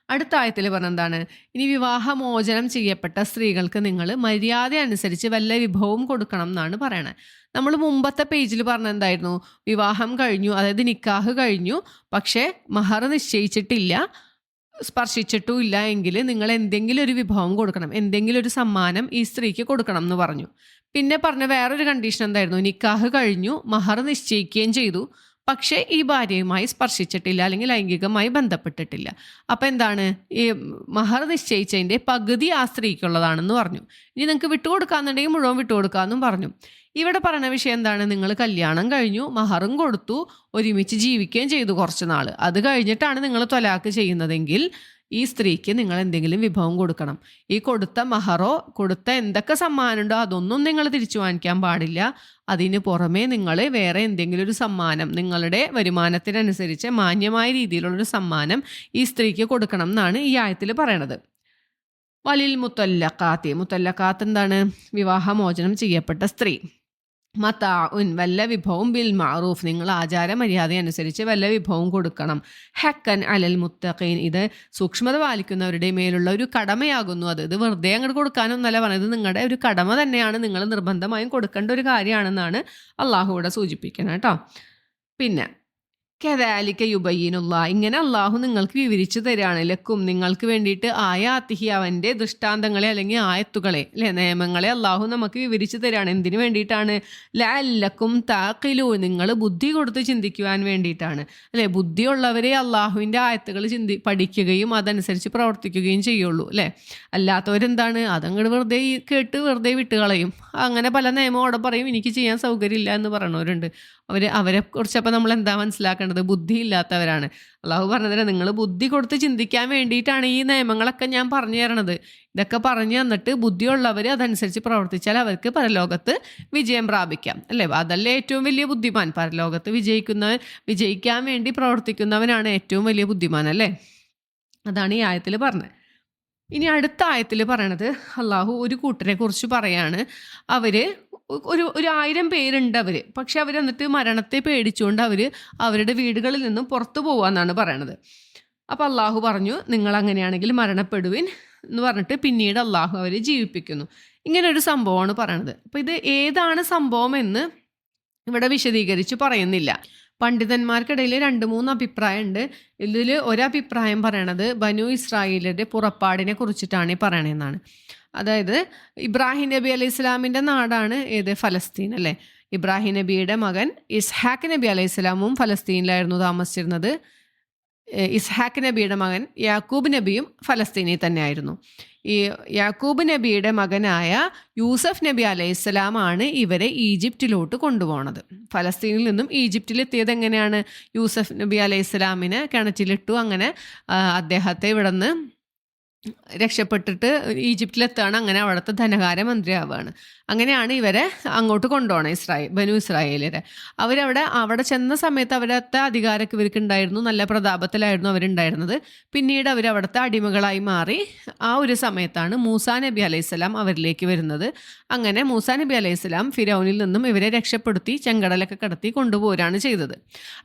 A: അടുത്ത ആയത്തിൽ പറഞ്ഞെന്താണ്? ഇനി വിവാഹമോചനം ചെയ്യപ്പെട്ട സ്ത്രീകൾക്ക് നിങ്ങൾ മര്യാദ അനുസരിച്ച് വല്ല വിഭവവും കൊടുക്കണം എന്നാണ് പറയണത് നമ്മൾ മുമ്പത്തെ പേജിൽ പറഞ്ഞ എന്തായിരുന്നു വിവാഹം കഴിഞ്ഞു അതായത് നിക്കാഹ് കഴിഞ്ഞു പക്ഷേ മഹർ നിശ്ചയിച്ചിട്ടില്ല സ്പർശിച്ചിട്ടും ഇല്ല എങ്കിൽ നിങ്ങൾ എന്തെങ്കിലും ഒരു വിഭവം കൊടുക്കണം എന്തെങ്കിലും ഒരു സമ്മാനം ഈ സ്ത്രീക്ക് കൊടുക്കണം എന്ന് പറഞ്ഞു. പിന്നെ പറഞ്ഞ വേറൊരു കണ്ടീഷൻ എന്തായിരുന്നു? നിക്കാഹ് കഴിഞ്ഞു മഹർ നിശ്ചയിക്കുകയും ചെയ്തു. പക്ഷേ ഈ ഭാര്യയുമായി സ്പർശിച്ചിട്ടില്ല അല്ലെങ്കിൽ ലൈംഗികമായി ബന്ധപ്പെട്ടിട്ടില്ല. അപ്പം എന്താണ്? ഈ മഹർ നിശ്ചയിച്ചതിന്റെ പകുതി ആ സ്ത്രീക്കുള്ളതാണെന്ന് പറഞ്ഞു. ഇനി നിങ്ങൾക്ക് വിട്ടുകൊടുക്കാന്നുണ്ടെങ്കിൽ മുഴുവൻ വിട്ടുകൊടുക്കാമെന്നും പറഞ്ഞു. ഇവിടെ പറയുന്ന വിഷയം എന്താണ്? നിങ്ങൾ കല്യാണം കഴിഞ്ഞു മഹറും കൊടുത്തു ഒരുമിച്ച് ജീവിക്കുകയും ചെയ്തു കുറച്ച് നാൾ അത് കഴിഞ്ഞിട്ടാണ് നിങ്ങൾ തൊലാക്ക് ചെയ്യുന്നതെങ്കിൽ ഈ സ്ത്രീക്ക് നിങ്ങൾ എന്തെങ്കിലും വിഭവം കൊടുക്കണം. ഈ കൊടുത്ത മഹറോ കൊടുത്ത എന്തൊക്കെ സമ്മാനമുണ്ടോ അതൊന്നും നിങ്ങൾ തിരിച്ചു വാങ്ങിക്കാൻ പാടില്ല. അതിന് പുറമേ നിങ്ങൾ വേറെ എന്തെങ്കിലും ഒരു സമ്മാനം നിങ്ങളുടെ വരുമാനത്തിനനുസരിച്ച് മാന്യമായ രീതിയിലുള്ളൊരു സമ്മാനം ഈ സ്ത്രീക്ക് കൊടുക്കണം എന്നാണ് ഈ ആയത്തിൽ പറയണത്. വലിൽ മുത്തല്ലക്കാത്തി മുത്തല്ലക്കാത്ത് എന്താണ്? വിവാഹമോചനം ചെയ്യപ്പെട്ട സ്ത്രീ. മത്താ ഉൻ വല്ല വിഭവം ബിൽ മാറൂഫ് നിങ്ങൾ ആചാര മര്യാദ അനുസരിച്ച് വല്ല വിഭവം കൊടുക്കണം. ഹക്കൻ അലൽ മുത്തഖീൻ. ഇത് സൂക്ഷ്മത പാലിക്കുന്നവരുടെ മേലുള്ള ഒരു കടമയാകുന്നു അത്. ഇത് വെറുതെ അങ്ങോട്ട് കൊടുക്കാനൊന്നല്ല പറഞ്ഞത്. നിങ്ങളുടെ ഒരു കടമ തന്നെയാണ്. നിങ്ങൾ നിർബന്ധമായും കൊടുക്കേണ്ട ഒരു കാര്യമാണെന്നാണ് അള്ളാഹു ഇവിടെ സൂചിപ്പിക്കുന്നത് കേട്ടോ. പിന്നെ കെതാലിക്ക യുബയ്യനുള്ള ഇങ്ങനെ അള്ളാഹു നിങ്ങൾക്ക് വിവരിച്ചു തരികയാണ് ലക്കും നിങ്ങൾക്ക് വേണ്ടിയിട്ട് ആയ അതിഹി അവന്റെ ദൃഷ്ടാന്തങ്ങളെ അല്ലെങ്കിൽ ആയത്തുകളെ അല്ലെ നിയമങ്ങളെ അള്ളാഹു നമുക്ക് വിവരിച്ചു തരികയാണ് എന്തിനു വേണ്ടിയിട്ടാണ്? ലക്കും താക്കിലു നിങ്ങൾ ബുദ്ധി കൊടുത്ത് ചിന്തിക്കുവാൻ വേണ്ടിയിട്ടാണ്. അല്ലെ ബുദ്ധിയുള്ളവരെ അള്ളാഹുവിന്റെ ആയത്തുകൾ ചിന്തി പഠിക്കുകയും അതനുസരിച്ച് പ്രവർത്തിക്കുകയും ചെയ്യുള്ളൂ അല്ലേ? അല്ലാത്തവരെന്താണ്? അതങ്ങോട്ട് വെറുതെ കേട്ട് വെറുതെ വിട്ടുകളയും. അങ്ങനെ പല നിയമം അവിടെ പറയും എനിക്ക് ചെയ്യാൻ സൗകര്യമില്ല എന്ന് പറയണവരുണ്ട് അവർ അവരെ കുറിച്ചപ്പോൾ നമ്മൾ എന്താ മനസ്സിലാക്കേണ്ടത്? ബുദ്ധി ഇല്ലാത്തവരാണ് അള്ളാഹു പറഞ്ഞതിന് നിങ്ങൾ ബുദ്ധി കൊടുത്ത് ചിന്തിക്കാൻ വേണ്ടിയിട്ടാണ് ഈ നിയമങ്ങളൊക്കെ ഞാൻ പറഞ്ഞു തരണത്. ഇതൊക്കെ പറഞ്ഞു തന്നിട്ട് ബുദ്ധിയുള്ളവർ അതനുസരിച്ച് പ്രവർത്തിച്ചാൽ അവർക്ക് പരലോകത്ത് വിജയം പ്രാപിക്കാം. അല്ലേ? അതല്ലേ ഏറ്റവും വലിയ ബുദ്ധിമാൻ. പരലോകത്ത് വിജയിക്കുന്നവൻ വിജയിക്കാൻ വേണ്ടി പ്രവർത്തിക്കുന്നവനാണ് ഏറ്റവും വലിയ ബുദ്ധിമാൻ അല്ലേ? അതാണ് ഈ ആയത്തിൽ പറഞ്ഞത്. ഇനി അടുത്ത ആയത്തിൽ പറയണത് അള്ളാഹു ഒരു കൂട്ടരെ കുറിച്ച് പറയാണ്. അവർ ഒരു ഒരു ആയിരം പേരുണ്ട് അവർ പക്ഷെ അവർ എന്നിട്ട് മരണത്തെ പേടിച്ചുകൊണ്ട് അവർ അവരുടെ വീടുകളിൽ നിന്നും പുറത്തു പോവാന്നാണ് പറയണത്. അപ്പോൾ അള്ളാഹു പറഞ്ഞു നിങ്ങൾ അങ്ങനെയാണെങ്കിൽ മരണപ്പെടുവിൻ എന്ന് പറഞ്ഞിട്ട് പിന്നീട് അള്ളാഹു അവരെ ജീവിപ്പിക്കുന്നു. ഇങ്ങനെ ഒരു സംഭവമാണ് പറയണത്. അപ്പോൾ ഇത് ഏതാണ് സംഭവം എന്ന് ഇവിടെ വിശദീകരിച്ച് പറയുന്നില്ല. പണ്ഡിതന്മാർക്കിടയിൽ രണ്ട് മൂന്ന് അഭിപ്രായമുണ്ട്. ഇതിൽ ഒരഭിപ്രായം പറയണത് ബനു ഇസ്രായേലിന്റെ പുറപ്പാടിനെ കുറിച്ചിട്ടാണ് ഈ പറയണതെന്നാണ്. അതായത് ഇബ്രാഹിം നബി അലൈഹി ഇസ്ലാമിന്റെ നാടാണ് ഏത്? ഫലസ്തീൻ അല്ലേ? ഇബ്രാഹിം നബിയുടെ മകൻ ഇസ്ഹാഖ് നബി അലൈഹി ഇസ്ലാമും ഫലസ്തീനിലായിരുന്നു താമസിച്ചിരുന്നത്. ഇസ്ഹാഖ് നബിയുടെ മകൻ യാക്കൂബ് നബിയും ഫലസ്തീനിൽ തന്നെയായിരുന്നു. ഈ യാക്കൂബ് നബിയുടെ മകനായ യൂസഫ് നബി അലൈഹിസ്സലാമാണ് ഇവരെ ഈജിപ്റ്റിലോട്ട് കൊണ്ടുപോകുന്നത് ഫലസ്തീനിൽ നിന്നും ഈജിപ്തിലെത്തിയത് എങ്ങനെയാണ്? യൂസഫ് നബി അലൈഹിസ്സലാമിനെ കിണറ്റിലിട്ടു അങ്ങനെ അദ്ദേഹത്തെ ഇവിടെ നിന്ന് രക്ഷപ്പെട്ടിട്ട് ഈജിപ്തിലെത്താണ് അങ്ങനെ അവിടുത്തെ ധനകാര്യ മന്ത്രിയാവുകയാണ് അങ്ങനെയാണ് ഇവരെ അങ്ങോട്ട് കൊണ്ടുപോകണം ഇസ്രായേൽ ബനു ഇസ്രായേലിനെ അവരവിടെ അവിടെ ചെന്ന സമയത്ത് അവരത്തെ അധികാരമൊക്കെ ഇവർക്ക് ഉണ്ടായിരുന്നു നല്ല പ്രതാപത്തിലായിരുന്നു അവരുണ്ടായിരുന്നത്. പിന്നീട് അവർ അവിടുത്തെ അടിമകളായി മാറി ആ ഒരു സമയത്താണ് മൂസാ നബി അലൈഹിസ്സലാം അവരിലേക്ക് വരുന്നത്. അങ്ങനെ മൂസാ നബി അലൈഹിസ്സലാം ഫിരൌനിൽ നിന്നും ഇവരെ രക്ഷപ്പെടുത്തി ചെങ്കടലൊക്കെ കടത്തി കൊണ്ടുപോരാണ് ചെയ്തത്.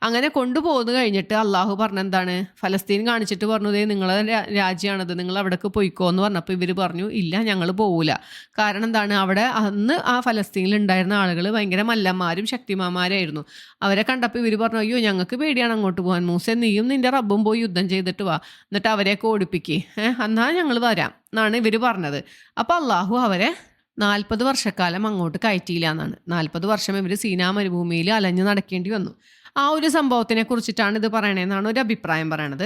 A: അങ്ങനെ കൊണ്ടുപോകുന്നു കഴിഞ്ഞിട്ട് അള്ളാഹു പറഞ്ഞെന്താണ്? ഫലസ്തീൻ കാണിച്ചിട്ട് പറഞ്ഞതേ നിങ്ങളെ രാജ്യമാണത് നിങ്ങൾ അവിടേക്ക് പോയിക്കോ എന്ന് പറഞ്ഞപ്പോൾ ഇവർ പറഞ്ഞു ഇല്ല ഞങ്ങൾ പോവില്ല കാരണം എന്താണ്? അവിടെ അന്ന് ആ ഫലസ്തീനിൽ ഉണ്ടായിരുന്ന ആളുകൾ ഭയങ്കര മല്ലന്മാരും ശക്തിമാന്മാരായിരുന്നു. അവരെ കണ്ടപ്പോൾ ഇവർ പറഞ്ഞു അയ്യോ ഞങ്ങൾക്ക് പേടിയാണ് അങ്ങോട്ട് പോകാൻ മൂസ നീയും നിന്റെ റബ്ബും പോയി യുദ്ധം ചെയ്തിട്ട് വാ. എന്നിട്ട് അവരെയൊക്കെ ഓടിപ്പിക്കേ. എന്നാൽ ഞങ്ങൾ വരാം. എന്നാണ് ഇവർ പറഞ്ഞത്. അപ്പോൾ അള്ളാഹു അവരെ നാൽപ്പത് വർഷക്കാലം അങ്ങോട്ട് കയറ്റിയില്ല എന്നാണ്. നാൽപ്പത് വർഷം ഇവർ സീനാ മരുഭൂമിയിൽ അലഞ്ഞു നടക്കേണ്ടി വന്നു. ആ ഒരു സംഭവത്തിനെ കുറിച്ചിട്ടാണ് ഇത് പറയണതെന്നാണ് ഒരു അഭിപ്രായം പറയണത്.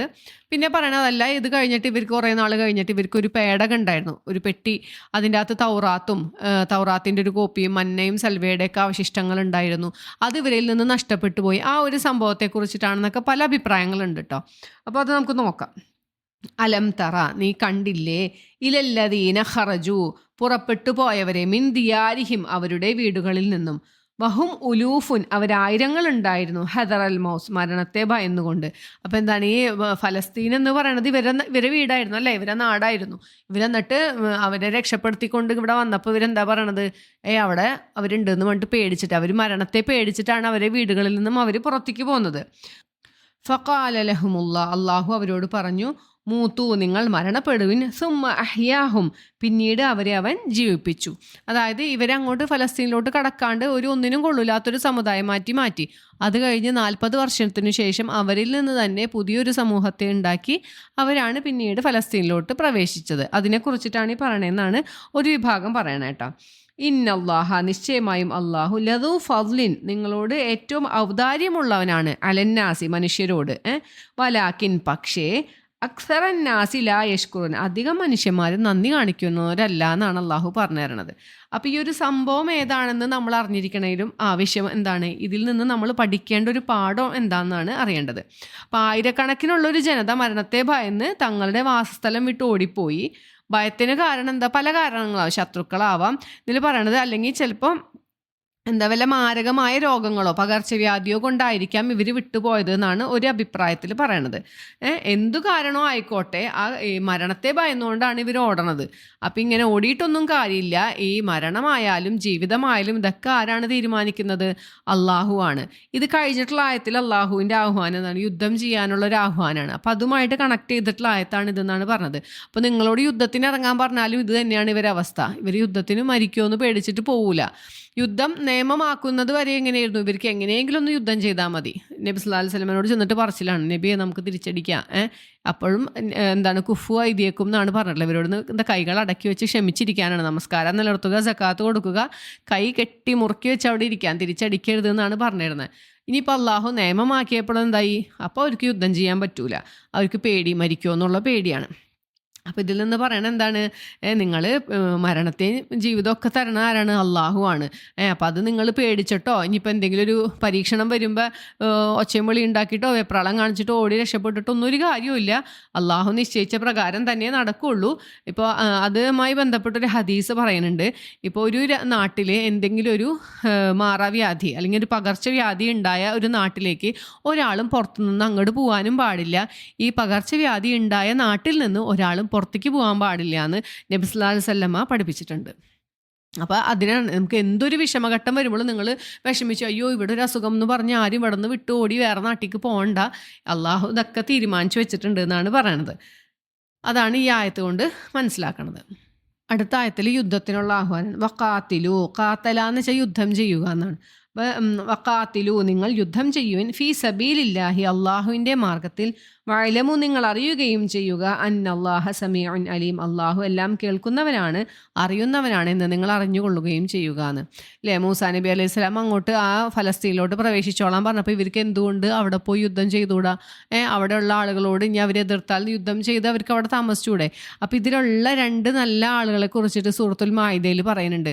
A: പിന്നെ പറയണതല്ല ഇത് കഴിഞ്ഞിട്ട് ഇവർക്ക് കുറേ നാൾ കഴിഞ്ഞിട്ട് ഇവർക്ക് ഒരു പേടക ഉണ്ടായിരുന്നു. ഒരു പെട്ടി അതിന്റെ അകത്ത് തൗറാത്തും തൗറാത്തിന്റെ ഒരു കോപ്പിയും മന്നയും സൽവയുടെയൊക്കെ അവശിഷ്ടങ്ങൾ ഉണ്ടായിരുന്നു. അത് ഇവരിൽ നിന്ന് നഷ്ടപ്പെട്ടു പോയി. ആ ഒരു സംഭവത്തെ കുറിച്ചിട്ടാണെന്നൊക്കെ പല അഭിപ്രായങ്ങളുണ്ട് കേട്ടോ അപ്പോൾ അത് നമുക്ക് നോക്കാം. അലം തറ നീ കണ്ടില്ലേ? ഇലല്ലതീന ഹറജു പുറപ്പെട്ടു പോയവരെ മിൻ ദിയാരിഹിം അവരുടെ വീടുകളിൽ നിന്നും. വഹും ഉലൂഫുൻ അവരായിരങ്ങളുണ്ടായിരുന്നു ഹദർ അൽ മൗസ് മരണത്തെ ഭയന്നുകൊണ്ട് അപ്പോൾ എന്താണ് ഈ ഫലസ്തീൻ എന്ന് പറയുന്നത് ഇവരെ ഇവരെ വീടായിരുന്നു അല്ലേ? ഇവരെ നാടായിരുന്നു. ഇവരെന്നിട്ട് അവരെ രക്ഷപ്പെടുത്തിക്കൊണ്ട് ഇവിടെ വന്നപ്പോൾ ഇവരെന്താ പറയണത്? ഏ അവിടെ അവരുണ്ട് എന്ന് പറഞ്ഞിട്ട് പേടിച്ചിട്ട് അവർ മരണത്തെ പേടിച്ചിട്ടാണ് അവരെ വീടുകളിൽ നിന്നും അവർ പുറത്തേക്ക് പോകുന്നത്. ഫക്കാലഹമുല്ല അള്ളാഹു അവരോട് പറഞ്ഞു മൂത്തു നിങ്ങൾ മരണപ്പെടുവിൻ. സുമ അഹ്യാഹും. പിന്നീട് അവരെ അവൻ ജീവിപ്പിച്ചു. അതായത് ഇവരെ അങ്ങോട്ട് ഫലസ്തീനിലോട്ട് കടക്കാണ്ട് ഒരു ഒന്നിനും കൊള്ളില്ലാത്തൊരു സമുദായം മാറ്റി മാറ്റി. അത് കഴിഞ്ഞ് നാൽപ്പത് വർഷത്തിനു ശേഷം അവരിൽ നിന്ന് തന്നെ പുതിയൊരു സമൂഹത്തെ ഉണ്ടാക്കി അവരാണ് പിന്നീട് ഫലസ്തീനിലോട്ട് പ്രവേശിച്ചത്. അതിനെക്കുറിച്ചിട്ടാണ് ഈ പറയണതെന്നാണ് ഒരു വിഭാഗം പറയണേ കേട്ടോ. ഇന്നല്ലാഹ നിശ്ചയമായും അള്ളാഹു ലതു ഫദ്ലിൻ. നിങ്ങളോട് ഏറ്റവും ഔദാര്യമുള്ളവനാണ്. അലന്നാസി മനുഷ്യരോട്. വലാക്കിൻ പക്ഷേ അക്സറന്നാസി ലാ യഷ്കുറുൻ അധികം മനുഷ്യന്മാർ നന്ദി കാണിക്കുന്നവരല്ല എന്നാണ് അള്ളാഹു പറഞ്ഞു തരണത് അപ്പോൾ ഈ ഒരു സംഭവം ഏതാണെന്ന് നമ്മൾ അറിഞ്ഞിരിക്കണേലും ആവശ്യം എന്താണ്? ഇതിൽ നിന്ന് നമ്മൾ പഠിക്കേണ്ട ഒരു പാഠം എന്താണെന്നാണ് അറിയേണ്ടത്. അപ്പോൾ ആയിരക്കണക്കിനുള്ള ഒരു ജനത മരണത്തെ ഭയന്ന് തങ്ങളുടെ വാസസ്ഥലം വിട്ട് ഓടിപ്പോയി. ഭയത്തിന് കാരണം എന്താ? പല കാരണങ്ങളാവും. ശത്രുക്കളാവാം. ഇതിൽ പറയണത് അല്ലെങ്കിൽ ചിലപ്പം എന്താ വല്ല മാരകമായ രോഗങ്ങളോ പകർച്ചവ്യാധിയോ കൊണ്ടായിരിക്കാം ഇവർ വിട്ടുപോയത് എന്നാണ് ഒരു അഭിപ്രായത്തിൽ പറയണത്. എന്തു കാരണോ ആയിക്കോട്ടെ ആ ഈ മരണത്തെ ഭയന്നുകൊണ്ടാണ് ഇവർ ഓടണത്. അപ്പം ഇങ്ങനെ ഓടിയിട്ടൊന്നും കാര്യമില്ല. ഈ മരണമായാലും ജീവിതമായാലും ഇതൊക്കെ ആരാണ് തീരുമാനിക്കുന്നത്? അള്ളാഹു ആണ്. ഇത് കഴിഞ്ഞിട്ടുള്ള ആയത്തിൽ അള്ളാഹുവിന്റെ ആഹ്വാനം എന്നാണ് യുദ്ധം ചെയ്യാനുള്ള ഒരു ആഹ്വാനമാണ് അപ്പം അതുമായിട്ട് കണക്ട് ചെയ്തിട്ടുള്ള ആയത്താണ് ഇതെന്നാണ് പറഞ്ഞത്. അപ്പോൾ നിങ്ങളോട് യുദ്ധത്തിന് ഇറങ്ങാൻ പറഞ്ഞാലും ഇത് തന്നെയാണ് ഇവരവസ്ഥ ഇവർ യുദ്ധത്തിന് മരിക്കുമോ എന്ന് പേടിച്ചിട്ട് പോവില്ല യുദ്ധം നിയമമാക്കുന്നത് വരെ എങ്ങനെയായിരുന്നു? ഇവർക്ക് എങ്ങനെയെങ്കിലും ഒന്ന് യുദ്ധം ചെയ്താൽ മതി. നബി സുല്ലാ സ്വലമിനോട് ചെന്നിട്ട് പറച്ചിലാണ് നബിയെ നമുക്ക് തിരിച്ചടിക്കാം ഏഹ് അപ്പോഴും എന്താണ് കുഫു ഐതിയേക്കും എന്നാണ് പറഞ്ഞിട്ടുള്ളത്. ഇവരോട് എന്താ കൈകൾ അടക്കി വെച്ച് ക്ഷമിച്ചിരിക്കാനാണ്. നമസ്കാരം നിലനിർത്തുക സക്കാത്ത് കൊടുക്കുക കൈ കെട്ടി മുറുക്കി വെച്ച് അവിടെ ഇരിക്കാൻ തിരിച്ചടിക്കരുത് എന്നാണ് പറഞ്ഞിരുന്നത്. ഇനിയിപ്പോൾ അള്ളാഹു നിയമമാക്കിയപ്പോഴെന്തായി? അപ്പോൾ അവർക്ക് യുദ്ധം ചെയ്യാൻ പറ്റൂല. അവർക്ക് പേടി മരിക്കുമോ എന്നുള്ള പേടിയാണ്. അപ്പോൾ ഇതിൽ നിന്ന് പറയണത് എന്താണ്? നിങ്ങൾ മരണത്തെയും ജീവിതമൊക്കെ തരണ ആരാണ്? അള്ളാഹു ആണ്. അപ്പം അത് നിങ്ങൾ പേടിച്ചിട്ടോ? ഇനിയിപ്പോൾ എന്തെങ്കിലും ഒരു പരീക്ഷണം വരുമ്പോൾ ഒച്ചയും വെളി ഉണ്ടാക്കിയിട്ടോ വെപ്രാളം കാണിച്ചിട്ടോ? ഓടി രക്ഷപ്പെട്ടിട്ടോ? ഒന്നും ഒരു കാര്യമില്ല അള്ളാഹു നിശ്ചയിച്ച പ്രകാരം തന്നെ നടക്കുകയുള്ളൂ ഇപ്പോൾ അതുമായി ബന്ധപ്പെട്ടൊരു ഹദീസ് പറയുന്നുണ്ട്. ഇപ്പോൾ ഒരു നാട്ടിൽ എന്തെങ്കിലും ഒരു മാറാവ്യാധി അല്ലെങ്കിൽ ഒരു പകർച്ചവ്യാധി ഉണ്ടായ ഒരു നാട്ടിലേക്ക് ഒരാളും പുറത്തുനിന്ന് അങ്ങോട്ട് പോകാനും പാടില്ല. ഈ പകർച്ചവ്യാധി ഉണ്ടായ നാട്ടിൽ നിന്ന് ഒരാളും പുറത്തേക്ക് പോകാൻ പാടില്ല എന്ന് നബിസ്ലാ സല്ലമ്മ പഠിപ്പിച്ചിട്ടുണ്ട്. അപ്പോൾ അതിനാണ് നമുക്ക് എന്തൊരു വിഷമഘട്ടം വരുമ്പോൾ നിങ്ങൾ വിഷമിച്ചു അയ്യോ ഇവിടെ ഒരു അസുഖം എന്ന് പറഞ്ഞ് ആരും ഇവിടെ നിന്ന് വിട്ടു ഓടി വേറെ നാട്ടിലേക്ക് പോകണ്ട. അള്ളാഹു ഇതൊക്കെ തീരുമാനിച്ചു വെച്ചിട്ടുണ്ട് എന്നാണ് പറയണത്. അതാണ് ഈ ആയത്ത് കൊണ്ട് മനസ്സിലാക്കണത്. അടുത്ത ആയത്തിൽ യുദ്ധത്തിനുള്ള ആഹ്വാനം. വക്കാത്തിലു കാത്തല എന്ന് വെച്ചാൽ യുദ്ധം ചെയ്യുക എന്നാണ്. വ- വക്കാത്തിലു നിങ്ങൾ യുദ്ധം ചെയ്യുവിൻ. ഫീ സബീലില്ലാഹി അള്ളാഹുവിന്റെ മാർഗത്തിൽ വയലമു നിങ്ങൾ അറിയുകയും ചെയ്യുക. അൻ അള്ളാഹ സമീഉൻ അലീം. അള്ളാഹു എല്ലാം കേൾക്കുന്നവനാണ് അറിയുന്നവനാണ് എന്ന് നിങ്ങൾ അറിഞ്ഞുകൊള്ളുകയും ചെയ്യുക എന്ന്. അല്ലേ മൂസാ നബി അലൈഹി സ്വലാം അങ്ങോട്ട് ആ ഫലസ്തീനിലോട്ട് പ്രവേശിച്ചോളാൻ പറഞ്ഞപ്പോൾ ഇവർക്ക് എന്തുകൊണ്ട് അവിടെ പോയി യുദ്ധം ചെയ്തുകൂടാ? ഏ അവിടെയുള്ള ആളുകളോട് ഇനി അവരെ എതിർത്താൽ യുദ്ധം ചെയ്ത് അവർക്ക് അവിടെ താമസിച്ചൂടെ അപ്പോൾ ഇതിലുള്ള രണ്ട് നല്ല ആളുകളെ കുറിച്ചിട്ട് സുഹൃത്തുൽ മായതയിൽ പറയുന്നുണ്ട്.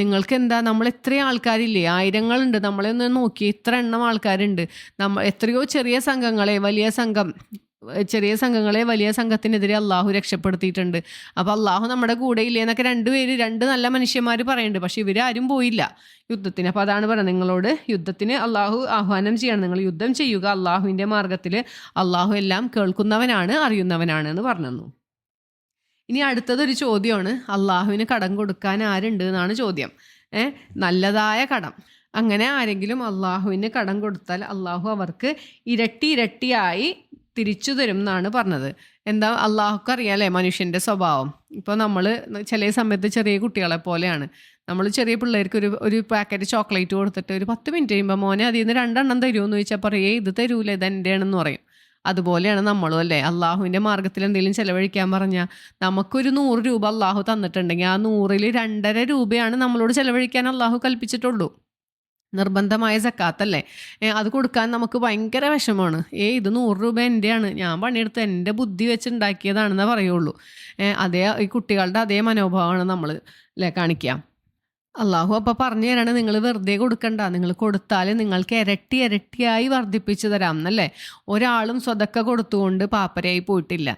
A: നിങ്ങൾക്ക് എന്താ നമ്മൾ ഇത്രയും ആൾക്കാരില്ലേ? ആയിരങ്ങളുണ്ട് നമ്മളെ ഒന്ന് നോക്കി. ഇത്ര എണ്ണം ആൾക്കാരുണ്ട്. നമ്മ എത്രയോ ചെറിയ സംഘങ്ങളെ വലിയ സംഘം ചെറിയ സംഘങ്ങളെ വലിയ സംഘത്തിനെതിരെ അള്ളാഹു രക്ഷപ്പെടുത്തിയിട്ടുണ്ട്. അപ്പോൾ അള്ളാഹു നമ്മുടെ കൂടെ ഇല്ലേ എന്നൊക്കെ രണ്ടുപേര് രണ്ട് നല്ല മനുഷ്യന്മാർ പറയുന്നുണ്ട്. പക്ഷെ ഇവരാരും പോയില്ല യുദ്ധത്തിന്. അപ്പോൾ അതാണ് പറയുന്നത് നിങ്ങളോട് യുദ്ധത്തിന് അള്ളാഹു ആഹ്വാനം ചെയ്യണം. നിങ്ങൾ യുദ്ധം ചെയ്യുക. അള്ളാഹുവിന്റെ മാർഗത്തിൽ അള്ളാഹു എല്ലാം കേൾക്കുന്നവനാണ് അറിയുന്നവനാണ് എന്ന് പറഞ്ഞു ഇനി അടുത്തതൊരു ചോദ്യമാണ്. അള്ളാഹുവിന് കടം കൊടുക്കാൻ ആരുണ്ട് എന്നാണ് ചോദ്യം. ഏഹ് നല്ലതായ കടം. അങ്ങനെ ആരെങ്കിലും അള്ളാഹുവിന് കടം കൊടുത്താൽ അള്ളാഹു അവർക്ക് ഇരട്ടി ഇരട്ടിയായി തിരിച്ചു തരും എന്നാണ് പറഞ്ഞത്. എന്താ അള്ളാഹുക്ക് അറിയാലേ മനുഷ്യന്റെ സ്വഭാവം? ഇപ്പോൾ നമ്മൾ ചില സമയത്ത് ചെറിയ കുട്ടികളെ പോലെയാണ്. നമ്മൾ ചെറിയ പിള്ളേർക്ക് ഒരു ഒരു പാക്കറ്റ് ചോക്ലേറ്റ് കൊടുത്തിട്ട് ഒരു പത്ത് മിനിറ്റ് കഴിയുമ്പോൾ മോനെ അതിൽ നിന്ന് രണ്ടെണ്ണം തരുമെന്ന് ചോദിച്ചാൽ പറയേ ഇത് തരൂല ഇത് എന്റെ ആണെന്ന് പറയും. അതുപോലെയാണ് നമ്മളും അല്ലേ? അള്ളാഹുവിന്റെ മാർഗത്തിൽ എന്തെങ്കിലും ചിലവഴിക്കാൻ പറഞ്ഞാൽ നമുക്കൊരു നൂറ് രൂപ അള്ളാഹു തന്നിട്ടുണ്ടെങ്കിൽ ആ നൂറിൽ രണ്ടര രൂപയാണ് നമ്മളോട് ചിലവഴിക്കാൻ അള്ളാഹു കൽപ്പിച്ചിട്ടുള്ളൂ. നിർബന്ധമായ സക്കാത്തല്ലേ? ഏ, അത് കൊടുക്കാൻ നമുക്ക് ഭയങ്കര വിഷമമാണ്. ഏ ഇത് നൂറ് രൂപ എന്റെയാണ് ഞാൻ പണിയെടുത്ത് എന്റെ ബുദ്ധി വെച്ച് ഉണ്ടാക്കിയതാണെന്നേ പറയുള്ളൂ. അതേ ഈ കുട്ടികളുടെ അതേ മനോഭാവമാണ് നമ്മൾ അല്ലേ കാണിക്കുക അള്ളാഹു അപ്പോൾ പറഞ്ഞു തരാണ് നിങ്ങൾ വെറുതെ കൊടുക്കണ്ട. നിങ്ങൾ കൊടുത്താൽ നിങ്ങൾക്ക് ഇരട്ടി ഇരട്ടിയായി വർദ്ധിപ്പിച്ചു തരാം എന്നല്ലേ? ഒരാളും സ്വതക്ക കൊടുത്തുകൊണ്ട് പാപ്പരയായി പോയിട്ടില്ല.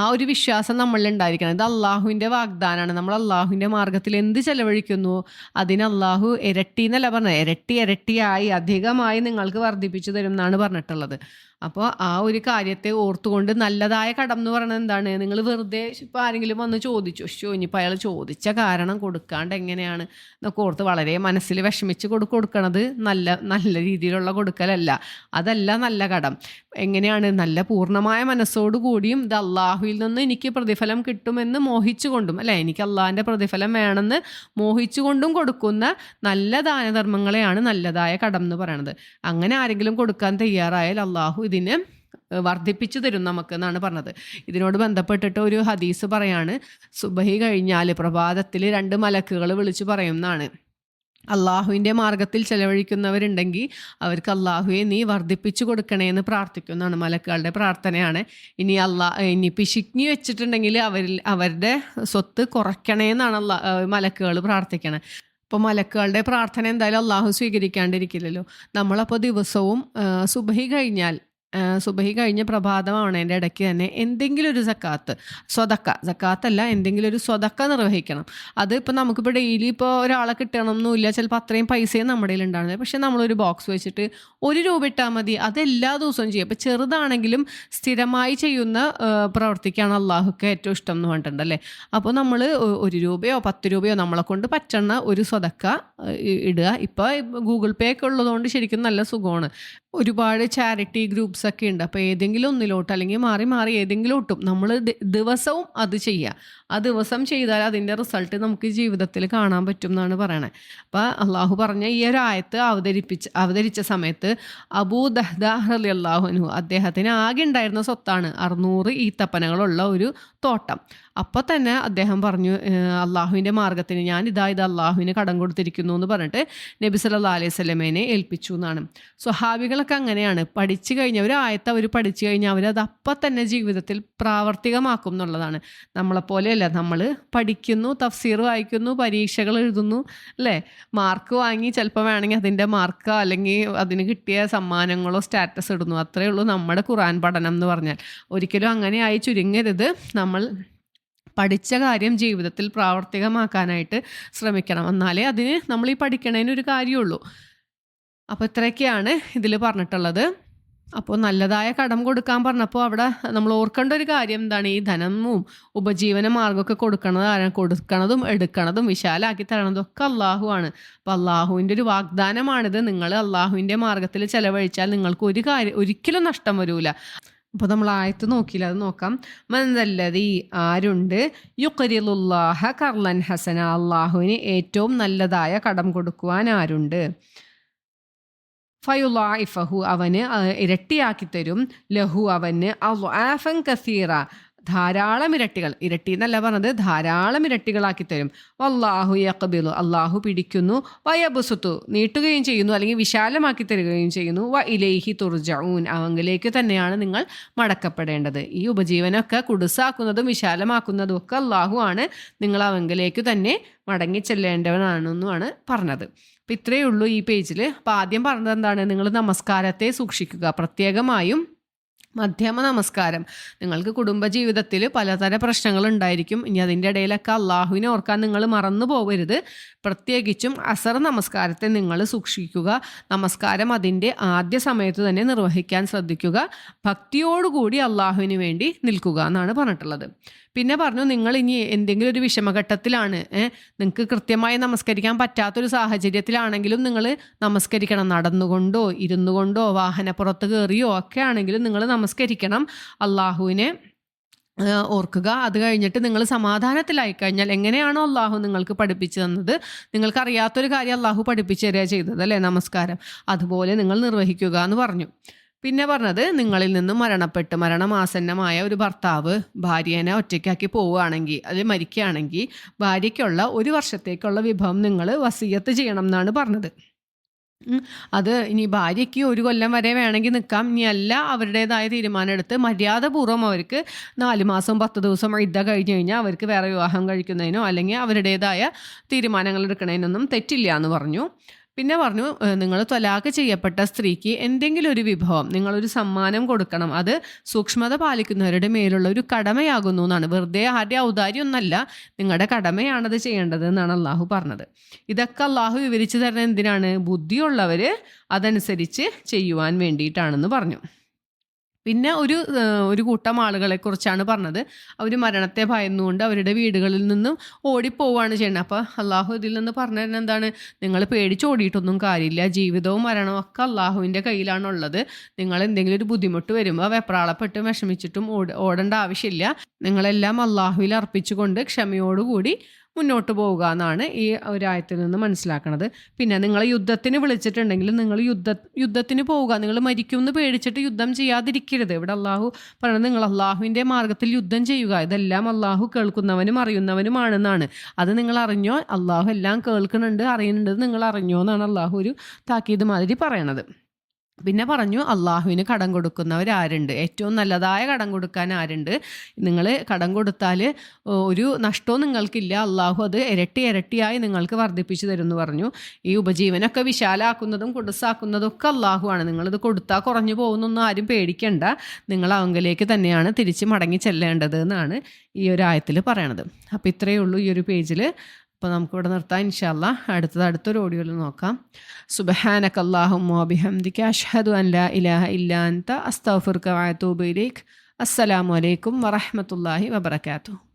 A: ആ ഒരു വിശ്വാസം നമ്മളിൽ ഉണ്ടായിരിക്കണം. ഇത് അള്ളാഹുവിന്റെ വാഗ്ദാനമാണ് നമ്മൾ അള്ളാഹുവിന്റെ മാർഗത്തിൽ എന്ത് ചെലവഴിക്കുന്നു? അതിന് അള്ളാഹു ഇരട്ടി എന്നല്ല പറഞ്ഞത്. ഇരട്ടി ഇരട്ടിയായി അധികമായി നിങ്ങൾക്ക് വർദ്ധിപ്പിച്ചു തരും എന്നാണ് പറഞ്ഞിട്ടുള്ളത്. അപ്പോൾ ആ ഒരു കാര്യത്തെ ഓർത്തുകൊണ്ട് നല്ലതായ കടം എന്ന് പറയുന്നത് എന്താണ്? നിങ്ങൾ വെറുതെ ഇപ്പോൾ ആരെങ്കിലും വന്ന് ചോദിച്ചു. ഷോ ഇനിയിപ്പോൾ അയാൾ ചോദിച്ച കാരണം കൊടുക്കാണ്ട് എങ്ങനെയാണ്? എന്നൊക്കെ ഓർത്ത് വളരെ മനസ്സിൽ വിഷമിച്ച് കൊടു കൊടുക്കണത് നല്ല നല്ല രീതിയിലുള്ള കൊടുക്കലല്ല. അതല്ല നല്ല കടം. എങ്ങനെയാണ്? നല്ല പൂർണമായ മനസ്സോടുകൂടിയും ഇത് അള്ളാഹുവിൽ നിന്ന് എനിക്ക് പ്രതിഫലം കിട്ടുമെന്ന് മോഹിച്ചുകൊണ്ടും അല്ലേ? എനിക്ക് അള്ളാഹിന്റെ പ്രതിഫലം വേണമെന്ന് മോഹിച്ചുകൊണ്ടും കൊടുക്കുന്ന നല്ല ദാനധർമ്മങ്ങളെയാണ് നല്ലതായ കടം എന്ന് പറയുന്നത് അങ്ങനെ ആരെങ്കിലും കൊടുക്കാൻ തയ്യാറായാൽ അള്ളാഹു ഇതിന് വർദ്ധിപ്പിച്ചു തരും നമുക്ക് എന്നാണ് പറഞ്ഞത്. ഇതിനോട് ബന്ധപ്പെട്ടിട്ട് ഒരു ഹദീസ് പറയാണ് സുബഹി കഴിഞ്ഞാൽ പ്രഭാതത്തിൽ രണ്ട് മലക്കുകൾ വിളിച്ചു പറയുന്നതാണ് അള്ളാഹുവിന്റെ മാർഗത്തിൽ ചെലവഴിക്കുന്നവരുണ്ടെങ്കിൽ അവർക്ക് അള്ളാഹുവെ നീ വർദ്ധിപ്പിച്ചു കൊടുക്കണേ എന്ന് പ്രാർത്ഥിക്കുന്നതാണ് മലക്കുകളുടെ പ്രാർത്ഥനയാണ്. ഇനി അള്ളാ ഇനി പിശുക്കി വെച്ചിട്ടുണ്ടെങ്കിൽ അവരിൽ അവരുടെ സ്വത്ത് കുറയ്ക്കണേ എന്നാണ് അള്ളാ മലക്കുകൾ പ്രാർത്ഥിക്കണേ. അപ്പോൾ മലക്കുകളുടെ പ്രാർത്ഥന എന്തായാലും അള്ളാഹു സ്വീകരിക്കാണ്ടിരിക്കില്ലല്ലോ. നമ്മളപ്പോൾ ദിവസവും സുബഹി കഴിഞ്ഞാൽ സുബഹി പ്രഭാതമാണ് എന്റെ ഇടയ്ക്ക് തന്നെ. എന്തെങ്കിലും ഒരു സക്കാത്ത് സ്വതക്ക. സക്കാത്തല്ല എന്തെങ്കിലും ഒരു സ്വതക്ക നിർവഹിക്കണം. അത് ഇപ്പോൾ നമുക്കിപ്പോൾ ഡെയിലി ഇപ്പോൾ ഒരാളെ കിട്ടണം എന്നില്ല ചിലപ്പോൾ അത്രയും പൈസയും നമ്മുടെ കയ്യിൽ ഉണ്ടാകുന്നത് പക്ഷേ നമ്മളൊരു ബോക്സ് വെച്ചിട്ട് ഒരു രൂപ ഇട്ടാൽ മതി അത് എല്ലാ ദിവസവും ചെയ്യും. അപ്പോൾ ചെറുതാണെങ്കിലും സ്ഥിരമായി ചെയ്യുന്ന പ്രവർത്തിക്കാണ് അള്ളാഹുക്ക് ഏറ്റവും ഇഷ്ടം എന്ന് പറഞ്ഞിട്ടുണ്ട് അല്ലേ? അപ്പോൾ നമ്മൾ ഒരു രൂപയോ പത്ത് രൂപയോ നമ്മളെ കൊണ്ട് പറ്റണ ഒരു സ്വതക്ക ഇടുക. ഇപ്പോൾ ഗൂഗിൾ പേ ഒക്കെ ഉള്ളതുകൊണ്ട് ശരിക്കും നല്ല സുഖമാണ്. ഒരുപാട് ചാരിറ്റി ഗ്രൂപ്പ്സ് ഒക്കെ ഉണ്ട്. അപ്പോൾ ഏതെങ്കിലും ഒന്നിലോട്ട് അല്ലെങ്കിൽ മാറി മാറി ഏതെങ്കിലും ഒട്ടും. നമ്മൾ ദിവസവും അത് ചെയ്യുക ആ ദിവസം ചെയ്താൽ അതിന്റെ റിസൾട്ട് നമുക്ക് ജീവിതത്തിൽ കാണാൻ പറ്റും എന്നാണ് പറയണത് അപ്പോൾ അള്ളാഹു പറഞ്ഞ ഈ ഒരു ആയത്ത് അവതരിപ്പിച്ച് അവതരിച്ച സമയത്ത് അബൂ ദഹ്ദ അലി അള്ളാഹുനു അദ്ദേഹത്തിന് ആകെ ഉണ്ടായിരുന്ന സ്വത്താണ് അറുന്നൂറ് ഈത്തപ്പനകളുള്ള ഒരു തോട്ടം. അപ്പോൾ തന്നെ അദ്ദേഹം പറഞ്ഞു അള്ളാഹുവിന്റെ മാർഗത്തിന് ഞാൻ ഇതാ ഇത് അള്ളാഹുവിന് കടം കൊടുത്തിരിക്കുന്നു എന്ന് പറഞ്ഞിട്ട് നബി സല്ലാ അലൈഹി സ്വലമേനെ ഏൽപ്പിച്ചു എന്നാണ്. സ്വഹാബികളൊക്കെ അങ്ങനെയാണ്. പഠിച്ചു കഴിഞ്ഞ ഒരു ആയത്ത് അവർ പഠിച്ചു കഴിഞ്ഞാൽ അവരത് അപ്പം തന്നെ ജീവിതത്തിൽ പ്രാവർത്തികമാക്കും എന്നുള്ളതാണ്. നമ്മളെപ്പോലെയല്ല നമ്മൾ പഠിക്കുന്നു തഫ്സീർ വായിക്കുന്നു പരീക്ഷകൾ എഴുതുന്നു അല്ലേ? മാർക്ക് വാങ്ങി ചിലപ്പോൾ വേണമെങ്കിൽ അതിന്റെ മാർക്ക് അല്ലെങ്കിൽ അതിന് കിട്ടിയ സമ്മാനങ്ങളോ സ്റ്റാറ്റസ് ഇടുന്നു. അത്രയേ ഉള്ളൂ നമ്മുടെ ഖുറാൻ പഠനം എന്ന് പറഞ്ഞാൽ. ഒരിക്കലും അങ്ങനെ ആയി ചുരുങ്ങരുത്. നമ്മൾ പഠിച്ച കാര്യം ജീവിതത്തിൽ പ്രാവർത്തികമാക്കാനായിട്ട് ശ്രമിക്കണം. എന്നാലേ അതിന് നമ്മൾ ഈ പഠിക്കണതിനൊരു കാര്യമുള്ളൂ. അപ്പോൾ ഇത്രയൊക്കെയാണ് ഇതിൽ പറഞ്ഞിട്ടുള്ളത്. അപ്പോൾ നല്ലതായ കടം കൊടുക്കാൻ പറഞ്ഞപ്പോൾ അവിടെ നമ്മൾ ഓർക്കേണ്ട ഒരു കാര്യം എന്താണ്? ഈ ധനവും ഉപജീവന മാർഗമൊക്കെ കൊടുക്കണത് ആരാണ്? കൊടുക്കണതും എടുക്കണതും വിശാലാക്കി തരണതും ഒക്കെ അള്ളാഹു ആണ്. അപ്പോൾ അള്ളാഹുവിന്റെ ഒരു വാഗ്ദാനമാണിത്. നിങ്ങൾ അള്ളാഹുവിന്റെ മാർഗത്തിൽ ചെലവഴിച്ചാൽ നിങ്ങൾക്ക് ഒരു കാര്യം ഒരിക്കലും നഷ്ടം വരൂല. അപ്പോൾ നമ്മൾ ആയത്ത് നോക്കിയില്ല. അത് നോക്കാം. മന്ദല്ലതി ആരുണ്ട്? യുക്കരിലുല്ലാഹ കർലൻ ഹസന. അള്ളാഹുവിന് ഏറ്റവും നല്ലതായ കടം കൊടുക്കുവാൻ ആരുണ്ട്? ഫയുലായിഫഹു അവന് ഇരട്ടിയാക്കി തരും. ലഹു അവന് അഫൻ കസീറ. ധാരാളം ഇരട്ടികൾ. ഇരട്ടി എന്നല്ല പറഞ്ഞത് ധാരാളം ഇരട്ടികളാക്കി തരും. വല്ലാഹു യക്കബിലു അള്ളാഹു പിടിക്കുന്നു. വയബുസുത്തു നീട്ടുകയും ചെയ്യുന്നു അല്ലെങ്കിൽ വിശാലമാക്കി തരികയും ചെയ്യുന്നു. വ ഇലേഹി തുർജഊൻ. അവങ്കിലേക്ക് തന്നെയാണ് നിങ്ങൾ മടക്കപ്പെടേണ്ടത്. ഈ ഉപജീവനമൊക്കെ കുടുസാക്കുന്നതും വിശാലമാക്കുന്നതും ഒക്കെ അള്ളാഹു ആണ്. നിങ്ങൾ അവങ്കിലേക്ക് തന്നെ മടങ്ങി ചെല്ലേണ്ടവനാണെന്നുമാണ് പറഞ്ഞത്. അപ്പം ഇത്രയേ ഉള്ളൂ ഈ പേജിൽ അപ്പോൾ ആദ്യം പറഞ്ഞത് എന്താണ്? നിങ്ങൾ നമസ്കാരത്തെ സൂക്ഷിക്കുക. പ്രത്യേകമായും മധ്യമ നമസ്കാരം. നിങ്ങൾക്ക് കുടുംബജീവിതത്തിൽ പലതരം പ്രശ്നങ്ങൾ ഉണ്ടായിരിക്കും. ഇനി അതിന്റെ ഇടയിലൊക്കെ അള്ളാഹുവിനെ ഓർക്കാൻ നിങ്ങൾ മറന്നു പോകരുത് പ്രത്യേകിച്ചും അസർ നമസ്കാരത്തെ നിങ്ങൾ സൂക്ഷിക്കുക. നമസ്കാരം അതിന്റെ ആദ്യ സമയത്ത് തന്നെ നിർവഹിക്കാൻ ശ്രദ്ധിക്കുക. ഭക്തിയോടുകൂടി അള്ളാഹുവിന് വേണ്ടി നിൽക്കുക എന്നാണ് പറഞ്ഞിട്ടുള്ളത്. പിന്നെ പറഞ്ഞു നിങ്ങൾ ഇനി എന്തെങ്കിലും ഒരു വിഷമഘട്ടത്തിലാണ് നിങ്ങൾക്ക് കൃത്യമായി നമസ്കരിക്കാൻ പറ്റാത്തൊരു സാഹചര്യത്തിലാണെങ്കിലും നിങ്ങൾ നമസ്കരിക്കണം. നടന്നുകൊണ്ടോ ഇരുന്നു കൊണ്ടോ വാഹനപ്പുറത്ത് കയറിയോ ഒക്കെ ആണെങ്കിലും നിങ്ങൾ നമസ്കരിക്കണം. അള്ളാഹുവിനെ ഓർക്കുക. അത് കഴിഞ്ഞിട്ട് നിങ്ങൾ സമാധാനത്തിലായി കഴിഞ്ഞാൽ എങ്ങനെയാണോ അള്ളാഹു നിങ്ങൾക്ക് പഠിപ്പിച്ചു തന്നത്. നിങ്ങൾക്ക് അറിയാത്തൊരു കാര്യം അള്ളാഹു പഠിപ്പിച്ചു തരിക ചെയ്തത് അല്ലേ? നമസ്കാരം. അതുപോലെ നിങ്ങൾ നിർവഹിക്കുക എന്ന് പറഞ്ഞു. പിന്നെ പറഞ്ഞത് നിങ്ങളിൽ നിന്നും മരണപ്പെട്ട് മരണമാസന്നമായ ഒരു ഭർത്താവ് ഭാര്യേനെ ഒറ്റയ്ക്കാക്കി പോവുകയാണെങ്കിൽ അതിൽ മരിക്കുകയാണെങ്കിൽ ഭാര്യയ്ക്കുള്ള ഒരു വർഷത്തേക്കുള്ള വിഭവം നിങ്ങൾ വസീയത്ത് ചെയ്യണം എന്നാണ് പറഞ്ഞത്. അത് ഇനി ഭാര്യയ്ക്ക് ഒരു കൊല്ലം വരെ വേണമെങ്കിൽ നിൽക്കാം. ഇനി അല്ല അവരുടേതായ തീരുമാനം എടുത്ത് മര്യാദപൂർവം അവർക്ക് നാല് മാസം പത്ത് ദിവസം ഇദ്ദ കഴിഞ്ഞ് കഴിഞ്ഞാൽ അവർക്ക് വേറെ വിവാഹം കഴിക്കുന്നതിനോ അല്ലെങ്കിൽ അവരുടേതായ തീരുമാനങ്ങൾ എടുക്കുന്നതിനൊന്നും തെറ്റില്ല എന്ന് പറഞ്ഞു. പിന്നെ പറഞ്ഞു നിങ്ങൾ തൊലാക്ക് ചെയ്യപ്പെട്ട സ്ത്രീക്ക് എന്തെങ്കിലും ഒരു വിഭവം നിങ്ങളൊരു സമ്മാനം കൊടുക്കണം. അത് സൂക്ഷ്മത പാലിക്കുന്നവരുടെ മേലുള്ള ഒരു കടമയാകുന്നു എന്നാണ്. വെറുതെ ആരുടെ ഔദാര്യം ഒന്നല്ല നിങ്ങളുടെ കടമയാണത് ചെയ്യേണ്ടത് എന്നാണ് അള്ളാഹു പറഞ്ഞത്. ഇതൊക്കെ അള്ളാഹു വിവരിച്ചു തരുന്നത് എന്തിനാണ്? ബുദ്ധിയുള്ളവർ അതനുസരിച്ച് ചെയ്യുവാൻ വേണ്ടിയിട്ടാണെന്ന് പറഞ്ഞു. പിന്നെ ഒരു ഒരു കൂട്ടം ആളുകളെ കുറിച്ചാണ് പറഞ്ഞത്. അവർ മരണത്തെ ഭയന്നുകൊണ്ട് അവരുടെ വീടുകളിൽ നിന്നും ഓടിപ്പോവാണ് ചെയ്യുന്നത്. അപ്പോൾ അള്ളാഹു ഇതിൽ നിന്ന് പറഞ്ഞു തരുന്നത് എന്താണ്? നിങ്ങൾ പേടിച്ച് ഓടിയിട്ടൊന്നും കാര്യമില്ല. ജീവിതവും മരണവും ഒക്കെ അള്ളാഹുവിന്റെ കയ്യിലാണുള്ളത്. നിങ്ങൾ എന്തെങ്കിലും ഒരു ബുദ്ധിമുട്ട് വരുമ്പോൾ വെപ്രാളപ്പെട്ട് വിഷമിച്ചിട്ടും ഓട ഓടേണ്ട ആവശ്യമില്ല. നിങ്ങളെല്ലാം അള്ളാഹുവിൽ അർപ്പിച്ചുകൊണ്ട് ക്ഷമയോടുകൂടി മുന്നോട്ട് പോവുക എന്നാണ് ഈ ഒരായത്തിൽ നിന്ന് മനസ്സിലാക്കുന്നത് പിന്നെ നിങ്ങൾ യുദ്ധത്തിന് വിളിച്ചിട്ടുണ്ടെങ്കിൽ നിങ്ങൾ യുദ്ധ യുദ്ധത്തിന് പോവുക. നിങ്ങൾ മരിക്കുമെന്ന് പേടിച്ചിട്ട് യുദ്ധം ചെയ്യാതിരിക്കരുത്. ഇവിടെ അള്ളാഹു പറയുന്നത് നിങ്ങൾ അള്ളാഹുവിന്റെ മാർഗത്തിൽ യുദ്ധം ചെയ്യുക. ഇതെല്ലാം അള്ളാഹു കേൾക്കുന്നവനും അറിയുന്നവനുമാണെന്നാണ്. അത് നിങ്ങൾ അറിഞ്ഞോ? അള്ളാഹു എല്ലാം കേൾക്കുന്നുണ്ട് അറിയുന്നുണ്ട്. നിങ്ങൾ അറിഞ്ഞോ എന്നാണ് അള്ളാഹു ഒരു താക്കീത് മാതിരി പറയണത്. പിന്നെ പറഞ്ഞു അള്ളാഹുവിന് കടം കൊടുക്കുന്നവർ ആരുണ്ട്? ഏറ്റവും നല്ലതായ കടം കൊടുക്കാൻ ആരുണ്ട്? നിങ്ങൾ കടം കൊടുത്താൽ ഒരു നഷ്ടവും നിങ്ങൾക്കില്ല. അള്ളാഹു അത് ഇരട്ടി ഇരട്ടിയായി നിങ്ങൾക്ക് വർദ്ധിപ്പിച്ചു തരും എന്ന് പറഞ്ഞു. ഈ ഉപജീവനമൊക്കെ വിശാലാക്കുന്നതും കുടുസാക്കുന്നതും ഒക്കെ അള്ളാഹുവാണ്. നിങ്ങളിത് കൊടുത്താൽ കുറഞ്ഞു പോകുന്നൊന്നും ആരും പേടിക്കണ്ട. നിങ്ങൾ അവങ്കിലേക്ക് തന്നെയാണ് തിരിച്ച് മടങ്ങി ചെല്ലേണ്ടത് എന്നാണ് ഈ ഒരു ആയത്തിൽ പറയണത്. അപ്പോൾ ഇത്രയേ ഉള്ളൂ ഈ ഒരു പേജിൽ അപ്പോൾ നമുക്കിവിടെ നിർത്താം. ഇൻഷാല്ല അടുത്തത് അടുത്തൊരു ഓഡിയോയിൽ നോക്കാം. സുബഹാനക അല്ലാഹുമ്മ ബിഹംദിക അഷ്ഹദു അൻ ലാ ഇലാഹ ഇല്ലാൻ അൻത. അസ്തഗ്ഫിറുക അസ്സലാമലൈക്കും വറഹ്മത്തുള്ളാഹി വബറകാതുഹു.